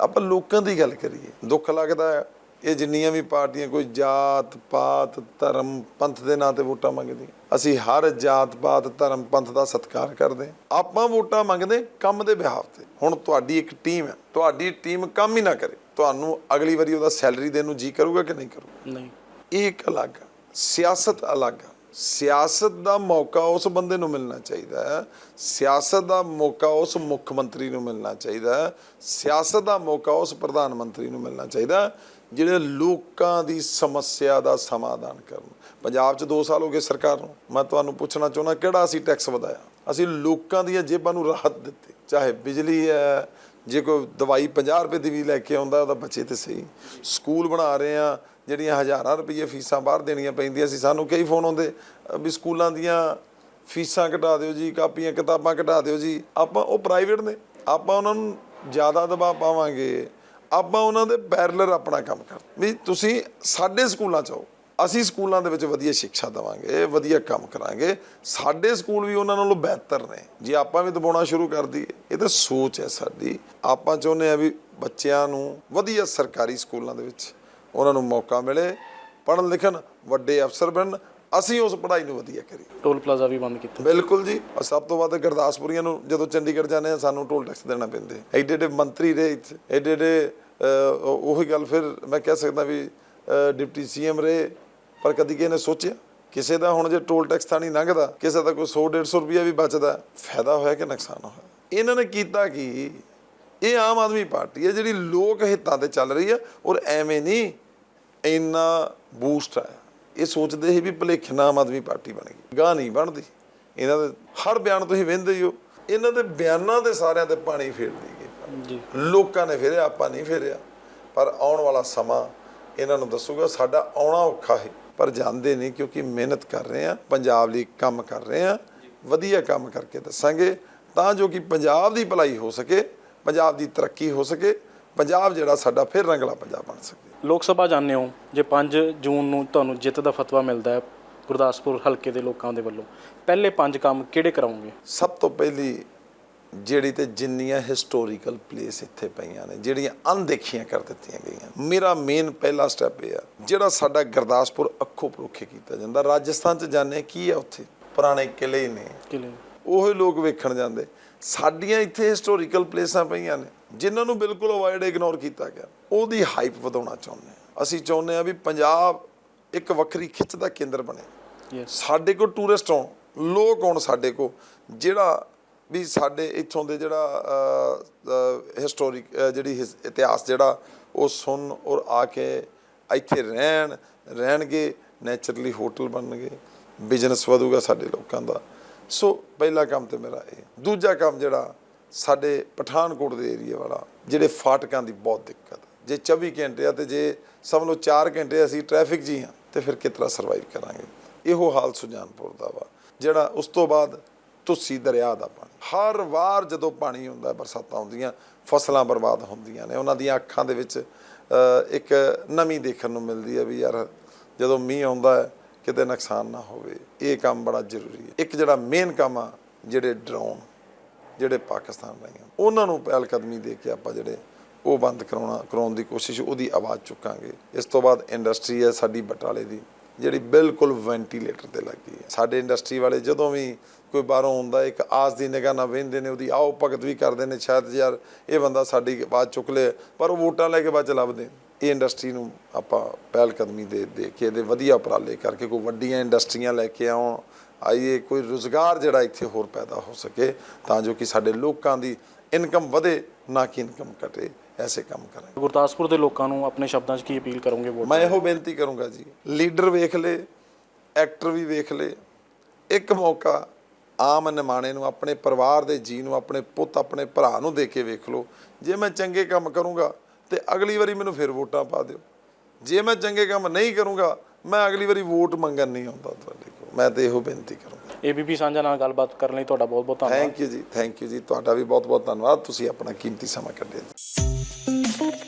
ਆਪਾਂ ਲੋਕਾਂ ਦੀ ਗੱਲ ਕਰੀਏ, ਦੁੱਖ ਲੱਗਦਾ ਹੈ। ਇਹ ਜਿੰਨੀਆਂ ਵੀ ਪਾਰਟੀਆਂ ਕੋਈ ਜਾਤ ਪਾਤ ਧਰਮ ਪੰਥ ਦੇ ਨਾਂ ਤੇ ਵੋਟਾਂ ਮੰਗਦੀਆਂ ਅਸੀਂ ਹਰ ਜਾਤ ਪਾਤ ਧਰਮ ਪੰਥ ਦਾ ਸਤਿਕਾਰ ਕਰਦੇ। ਆਪਾਂ ਵੋਟਾਂ ਮੰਗਦੇ ਕੰਮ ਦੇ ਬਿਹਾਫ ਤੇ। ਹੁਣ ਤੁਹਾਡੀ ਇੱਕ ਟੀਮ ਹੈ। ਤੁਹਾਡੀ ਟੀਮ ਕੰਮ ਹੀ ਨਾ ਕਰੇ। ਤੁਹਾਨੂੰ ਅਗਲੀ ਵਾਰੀ ਉਹਦਾ ਸੈਲਰੀ ਦੇਣ ਨੂੰ ਜੀ ਕਰੂਗਾ ਕਿ ਨਹੀਂ ਕਰੂਗਾ? ਨਹੀਂ। ਇਹ ਇੱਕ ਅਲੱਗ। ਸਿਆਸਤ ਅਲੱਗ। ਸਿਆਸਤ ਦਾ ਮੌਕਾ ਉਸ ਬੰਦੇ ਨੂੰ ਮਿਲਣਾ ਚਾਹੀਦਾ ਹੈ। ਸਿਆਸਤ ਦਾ ਮੌਕਾ ਉਸ ਮੁੱਖ ਮੰਤਰੀ ਨੂੰ ਮਿਲਣਾ ਚਾਹੀਦਾ ਹੈ। ਸਿਆਸਤ ਦਾ ਮੌਕਾ ਉਸ ਪ੍ਰਧਾਨ ਮੰਤਰੀ ਨੂੰ ਮਿਲਣਾ ਚਾਹੀਦਾ ਹੈ, ਜਿਹੜੇ ਲੋਕਾਂ ਦੀ ਸਮੱਸਿਆ ਦਾ ਸਮਾਧਾਨ ਕਰਨ। ਪੰਜਾਬ 'ਚ 2 ਸਾਲ ਹੋ ਗਏ ਸਰਕਾਰ ਨੂੰ। ਮੈਂ ਤੁਹਾਨੂੰ ਪੁੱਛਣਾ ਚਾਹੁੰਦਾ, ਕਿਹੜਾ ਅਸੀਂ ਟੈਕਸ ਵਧਾਇਆ? ਅਸੀਂ ਲੋਕਾਂ ਦੀਆਂ ਜੇਬਾਂ ਨੂੰ ਰਾਹਤ ਦਿੱਤੀ। ਚਾਹੇ ਬਿਜਲੀ ਹੈ, ਜੇ ਕੋਈ ਦਵਾਈ 50 ਰੁਪਏ ਦੀ ਵੀ ਲੈ ਕੇ ਆਉਂਦਾ, ਉਹਦਾ ਬੱਚੇ ਤੇ ਸਹੀ। ਸਕੂਲ ਬਣਾ ਰਹੇ ਆ ਜਿਹੜੀਆਂ ਹਜ਼ਾਰਾਂ ਰੁਪਏ ਫੀਸਾਂ ਬਾਹਰ ਦੇਣੀਆਂ ਪੈਂਦੀਆਂ ਸੀ, ਸਾਨੂੰ ਕਈ ਫੋਨ ਆਉਂਦੇ, ਵੀ ਸਕੂਲਾਂ ਦੀਆਂ ਫੀਸਾਂ ਘਟਾ ਦਿਓ ਜੀ, ਕਾਪੀਆਂ, ਕਿਤਾਬਾਂ ਘਟਾ ਦਿਓ ਜੀ। ਆਪਾਂ ਉਹ ਪ੍ਰਾਈਵੇਟ ਨੇ। ਆਪਾਂ ਉਹਨਾਂ ਨੂੰ ਜ਼ਿਆਦਾ ਦਬਾਅ ਪਾਵਾਂਗੇ। ਆਪਾਂ ਉਹਨਾਂ ਦੇ ਪੈਰਲਰ ਆਪਣਾ ਕੰਮ ਕਰ ਵੀ ਤੁਸੀਂ ਸਾਡੇ ਸਕੂਲਾਂ ਚ ਆਓ। ਅਸੀਂ ਸਕੂਲਾਂ ਦੇ ਵਿੱਚ ਵਧੀਆ ਸਿੱਖਿਆ ਦੇਵਾਂਗੇ, ਵਧੀਆ ਕੰਮ ਕਰਾਂਗੇ। ਸਾਡੇ ਸਕੂਲ ਵੀ ਉਹਨਾਂ ਨਾਲੋਂ ਬਿਹਤਰ ਨੇ। ਜੇ ਆਪਾਂ ਵੀ ਦਬਾਉਣਾ ਸ਼ੁਰੂ ਕਰ ਦਈਏ, ਇਹ ਤਾਂ ਸੋਚ ਹੈ ਸਾਡੀ। ਆਪਾਂ ਚਾਹੁੰਦੇ ਆ ਵੀ ਬੱਚਿਆਂ ਨੂੰ ਵਧੀਆ ਸਰਕਾਰੀ ਸਕੂਲਾਂ ਦੇ ਵਿੱਚ ਉਹਨਾਂ ਨੂੰ ਮੌਕਾ ਮਿਲੇ ਪੜ੍ਹਨ ਲਿਖਣ ਵੱਡੇ ਅਫਸਰ ਬਣਨ ਅਸੀਂ ਉਸ ਪੜ੍ਹਾਈ ਨੂੰ ਵਧੀਆ ਕਰੀਏ। ਟੋਲ ਪਲਾਜ਼ਾ ਵੀ ਬੰਦ ਕੀਤਾ। ਬਿਲਕੁਲ ਜੀ। ਸਭ ਤੋਂ ਵੱਧ ਗੁਰਦਾਸਪੁਰੀਆਂ ਨੂੰ ਜਦੋਂ ਚੰਡੀਗੜ੍ਹ ਜਾਂਦੇ ਆ ਸਾਨੂੰ ਟੋਲ ਟੈਕਸ ਦੇਣਾ ਪੈਂਦੇ ਐਡੇ ਐਡੇ ਮੰਤਰੀ ਰਹੇ ਇੱਥੇ। ਐਡੇ ਐਡੇ ਉਹ- ਗੱਲ ਫਿਰ ਮੈਂ ਕਹਿ ਸਕਦਾ ਵੀ ਡਿਪਟੀ ਸੀਐਮ ਰਹੇ। ਪਰ ਕਦੀ ਕਿਸੇ ਨੇ ਸੋਚਿਆ? ਕਿਸੇ ਦਾ ਹੁਣ ਜੇ ਟੋਲ ਟੈਕਸ ਤਾਂ ਨਹੀਂ ਲੰਘਦਾ ਕਿਸੇ ਦਾ ਕੋਈ 100 150 ਰੁਪਿਆ ਵੀ ਬਚਦਾ ਫਾਇਦਾ ਹੋਇਆ ਕਿ ਨੁਕਸਾਨ ਹੋਇਆ? ਇਹਨਾਂ ਨੇ ਕੀਤਾ ਕੀ? ਇਹ ਆਮ ਆਦਮੀ ਪਾਰਟੀ ਹੈ ਜਿਹੜੀ ਲੋਕ ਹਿੱਤਾਂ ਤੇ ਚੱਲ ਰਹੀ ਹੈ ਔਰ ਐਵੇਂ ਨਹੀਂ ਇੰਨਾ ਬੂਸਟ ਆਇਆ ਇਹ ਸੋਚਦੇ ਸੀ ਵੀ ਭਲੇਖੇ ਨਾਲ ਆਮ ਆਦਮੀ ਪਾਰਟੀ ਬਣ ਗਈ। ਗਾਂ ਨਹੀਂ ਬਣਦੀ। ਇਹਨਾਂ ਦੇ ਹਰ ਬਿਆਨ ਤੁਸੀਂ ਵਹਿੰਦੇ ਹੀ ਹੋ। ਇਹਨਾਂ ਦੇ ਬਿਆਨਾਂ ਦੇ ਸਾਰਿਆਂ ਤੇ ਪਾਣੀ ਫੇਰਦੀ ਗਈ। ਜੀ। ਲੋਕਾਂ ਨੇ ਫੇਰਿਆ ਆਪਾਂ ਨਹੀਂ ਫੇਰਿਆ। ਪਰ ਆਉਣ ਵਾਲਾ ਸਮਾਂ ਇਹਨਾਂ ਨੂੰ ਦੱਸੂਗਾ ਸਾਡਾ ਆਉਣਾ ਔਖਾ ਹੈ। ਪਰ ਜਾਂਦੇ ਨਹੀਂ ਕਿਉਂਕਿ ਮਿਹਨਤ ਕਰ ਰਹੇ ਆ ਪੰਜਾਬ ਲਈ ਕੰਮ ਕਰ ਰਹੇ ਆ ਵਧੀਆ ਕੰਮ ਕਰਕੇ ਦੱਸਾਂਗੇ। ਤਾਂ ਜੋ ਕਿ ਪੰਜਾਬ ਦੀ ਭਲਾਈ ਹੋ ਸਕੇ ਪੰਜਾਬ ਦੀ ਤਰੱਕੀ ਹੋ ਸਕੇ ਪੰਜਾਬ ਜਿਹੜਾ ਸਾਡਾ ਫਿਰ ਰੰਗਲਾ ਪੰਜਾਬ ਬਣ ਸਕੇ। ਲੋਕ ਸਭਾ ਜਾਂਦੇ ਹੋ ਜੇ 5 ਜੂਨ ਨੂੰ ਤੁਹਾਨੂੰ ਜਿੱਤ ਦਾ ਫਤਵਾ ਮਿਲਦਾ ਹੈ ਗੁਰਦਾਸਪੁਰ ਹਲਕੇ ਦੇ ਲੋਕਾਂ ਦੇ ਵੱਲੋਂ ਪਹਿਲੇ ਪੰਜ ਕੰਮ ਕਿਹੜੇ ਕਰਾਉਂਗੇ ਸਭ ਤੋਂ ਪਹਿਲੀ ਜਿਹੜੀ ਤੇ ਜਿੰਨੀਆਂ ਹਿਸਟੋਰੀਕਲ ਪਲੇਸ ਇੱਥੇ ਪਈਆਂ ਨੇ ਜਿਹੜੀਆਂ ਅਣਦੇਖੀਆਂ ਕਰ ਦਿੱਤੀਆਂ ਗਈਆਂ। ਮੇਰਾ ਮੇਨ ਪਹਿਲਾ ਸਟੈਪ ਇਹ ਆ ਜਿਹੜਾ ਸਾਡਾ ਗੁਰਦਾਸਪੁਰ ਅੱਖੋਂ ਪਰੋਖੇ ਕੀਤਾ ਜਾਂਦਾ ਰਾਜਸਥਾਨ ਚ ਜਾਣੇ ਕੀ ਆ ਉੱਥੇ? ਪੁਰਾਣੇ ਕਿਲੇ ਨੇ। ਕਿਲੇ ਉਹੀ ਲੋਕ ਵੇਖਣ ਜਾਂਦੇ। ਸਾਡੀਆਂ ਇੱਥੇ ਹਿਸਟੋਰੀਕਲ ਪਲੇਸਾਂ ਪਈਆਂ ਨੇ। ਜਿਨ੍ਹਾਂ ਨੂੰ ਬਿਲਕੁਲ ਅਵਾਇਡ ਇਗਨੋਰ ਕੀਤਾ ਗਿਆ ਉਹਦੀ ਹਾਈਪ ਵਧਾਉਣਾ ਚਾਹੁੰਦੇ ਹਾਂ। ਅਸੀਂ ਚਾਹੁੰਦੇ ਹਾਂ ਵੀ ਪੰਜਾਬ ਇੱਕ ਵੱਖਰੀ ਖਿੱਚ ਦਾ ਕੇਂਦਰ ਬਣੇ। ਸਾਡੇ ਕੋਲ ਟੂਰਿਸਟ ਆਉਣ ਲੋਕ ਆਉਣ ਸਾਡੇ ਕੋਲ ਜਿਹੜਾ ਵੀ ਸਾਡੇ ਇੱਥੋਂ ਦੇ ਜਿਹੜਾ ਹਿਸਟੋਰਿਕ ਜਿਹੜੀ ਹਿਸ- ਇਤਿਹਾਸ ਜਿਹੜਾ ਉਹ ਸੁਣ ਔਰ ਆ ਕੇ ਇੱਥੇ ਰਹਿਣ ਰਹਿਣਗੇ ਨੇਚਰਲੀ ਹੋਟਲ ਬਣਨਗੇ ਬਿਜ਼ਨਸ ਵਧੂਗਾ ਸਾਡੇ ਲੋਕਾਂ ਦਾ। ਸੋ ਪਹਿਲਾ ਕੰਮ ਤੇ ਮੇਰਾ ਇਹ। ਦੂਜਾ ਕੰਮ ਜਿਹੜਾ ਸਾਡੇ ਪਠਾਨਕੋਟ ਦੇ ਏਰੀਆ ਵਾਲਾ, ਜਿਹੜੇ ਫਾਟਕਾਂ ਦੀ ਬਹੁਤ ਦਿੱਕਤ ਜੇ 24 ਘੰਟੇ ਆ ਤੇ ਜੇ ਸਮਝ ਲਓ 4 ਘੰਟੇ ਅਸੀਂ ਟ੍ਰੈਫਿਕ 'ਚ ਹੀ ਹਾਂ, ਤੇ ਫਿਰ ਕਿਸ ਤਰ੍ਹਾਂ ਸਰਵਾਈਵ ਕਰਾਂਗੇ? ਇਹੋ ਹਾਲ ਸੁਜਾਨਪੁਰ ਦਾ ਵਾ, ਜਿਹੜਾ ਉਸ ਤੋਂ ਬਾਅਦ ਤੁਸੀਂ ਦਰਿਆ ਦਾ ਪਾਣੀ। ਹਰ ਵਾਰ ਜਦੋਂ ਪਾਣੀ ਹੁੰਦਾ, ਬਰਸਾਤਾਂ ਆਉਂਦੀਆਂ ਫਸਲਾਂ ਬਰਬਾਦ ਹੁੰਦੀਆਂ ਨੇ, ਉਹਨਾਂ ਦੀਆਂ ਅੱਖਾਂ ਦੇ ਵਿੱਚ ਇੱਕ ਨਮੀ ਦੇਖਣ ਨੂੰ ਮਿਲਦੀ ਹੈ ਵੀ ਯਾਰ ਜਦੋਂ ਮੀਂਹ ਆਉਂਦਾ ਹੈ, ਕਿਤੇ ਨੁਕਸਾਨ ਨਾ ਹੋਵੇ। ਇਹ ਕੰਮ ਬੜਾ ਜ਼ਰੂਰੀ ਹੈ। ਇੱਕ ਜਿਹੜਾ ਮੇਨ ਕੰਮ ਆ, ਜਿਹੜੇ ਡਰੋਨ ਜਿਹੜੇ ਪਾਕਿਸਤਾਨ ਰਾਹੀਂ ਉਹਨਾਂ ਨੂੰ ਪਹਿਲ ਕਦਮੀ ਦੇ ਕੇ ਆਪਾਂ ਜਿਹੜੇ ਉਹ ਬੰਦ ਕਰਾਉਣਾ, ਕਰਾਉਣ ਦੀ ਕੋਸ਼ਿਸ਼, ਉਹਦੀ ਆਵਾਜ਼ ਚੁੱਕਾਂਗੇ। ਇਸ ਤੋਂ ਬਾਅਦ ਇੰਡਸਟਰੀ ਹੈ ਸਾਡੀ ਬਟਾਲੇ ਦੀ, ਜਿਹੜੀ ਬਿਲਕੁਲ ਵੈਂਟੀਲੇਟਰ ਤੇ ਲੱਗੀ ਹੈ। ਸਾਡੇ ਇੰਡਸਟਰੀ ਵਾਲੇ ਜਦੋਂ ਵੀ ਕੋਈ ਬਾਹਰੋਂ ਆਉਂਦਾ, ਇੱਕ ਆਸ ਦੀ ਨਿਗਾਹ ਨਾਲ ਵੇਖਦੇ ਨੇ, ਉਹਦੀ ਆਓ ਭਗਤ ਵੀ ਕਰਦੇ ਨੇ, ਸ਼ਾਇਦ ਯਾਰ ਇਹ ਬੰਦਾ ਸਾਡੀ ਆਵਾਜ਼ ਚੁੱਕ ਲੇ, ਪਰ ਉਹ ਵੋਟਾਂ ਲੈ ਕੇ ਬਾਅਦ ਚ ਲੱਭਦੇ। ਇਹ ਇੰਡਸਟਰੀ ਨੂੰ ਆਪਾਂ ਪਹਿਲ ਕਦਮੀ ਦੇ ਦੇ ਕੇ ਇਹਦੇ ਵਧੀਆ ਉਪਰਾਲੇ ਕਰਕੇ ਕੋਈ ਵੱਡੀਆਂ ਇੰਡਸਟਰੀਆਂ ਲੈ ਕੇ ਆਉਣ ਆਈਏ ਕੋਈ ਰੁਜ਼ਗਾਰ ਜਿਹੜਾ ਇੱਥੇ ਹੋਰ ਪੈਦਾ ਹੋ ਸਕੇ ਤਾਂ ਜੋ ਕਿ ਸਾਡੇ ਲੋਕਾਂ ਦੀ ਇਨਕਮ ਵਧੇ ਨਾ ਕਿ ਇਨਕਮ ਘਟੇ ਐਸੇ ਕੰਮ ਕਰਾਂਗੇ। ਗੁਰਦਾਸਪੁਰ ਦੇ ਲੋਕਾਂ ਨੂੰ ਆਪਣੇ ਸ਼ਬਦਾਂ 'ਚ ਕੀ ਅਪੀਲ ਕਰੋਗੇ ਵੋਟ ਮੈਂ ਇਹੋ ਬੇਨਤੀ ਕਰੂੰਗਾ ਜੀ ਲੀਡਰ ਵੇਖ ਲੇ ਐਕਟਰ ਵੀ ਵੇਖ ਲੇ ਇੱਕ ਮੌਕਾ ਆਮ ਨਿਮਾਣੇ ਨੂੰ ਆਪਣੇ ਪਰਿਵਾਰ ਦੇ ਜੀ ਨੂੰ ਆਪਣੇ ਪੁੱਤ ਆਪਣੇ ਭਰਾ ਨੂੰ ਦੇ ਕੇ ਵੇਖ ਲਓ। ਜੇ ਮੈਂ ਚੰਗੇ ਕੰਮ ਕਰੂੰਗਾ ਤੇ ਅਗਲੀ ਵਾਰੀ ਮੈਨੂੰ ਫਿਰ ਵੋਟਾਂ ਪਾ ਦਿਓ। ਜੇ ਮੈਂ ਚੰਗੇ ਕੰਮ ਨਹੀਂ ਕਰੂੰਗਾ ਮੈਂ ਅਗਲੀ ਵਾਰੀ ਵੋਟ ਮੰਗਣ ਨਹੀਂ ਆਉਂਦਾ ਤੁਹਾਡੇ ਕੋਲ। ਮੈਂ ਤੇ ਇਹੋ ਬੇਨਤੀ ਕਰੂੰਗਾ। ਏਬੀਪੀ ਸਾਂਝਾ ਨਾਲ ਗੱਲਬਾਤ ਕਰਨ ਲਈ ਤੁਹਾਡਾ ਬਹੁਤ ਬਹੁਤ ਧੰਨਵਾਦ। Thank you ji thank you ji. ਤੁਹਾਡਾ ਵੀ ਬਹੁਤ ਬਹੁਤ ਧੰਨਵਾਦ। ਤੁਸੀਂ ਆਪਣਾ ਕੀਮਤੀ ਸਮਾਂ ਕੱਢਿਆ ਜੀ।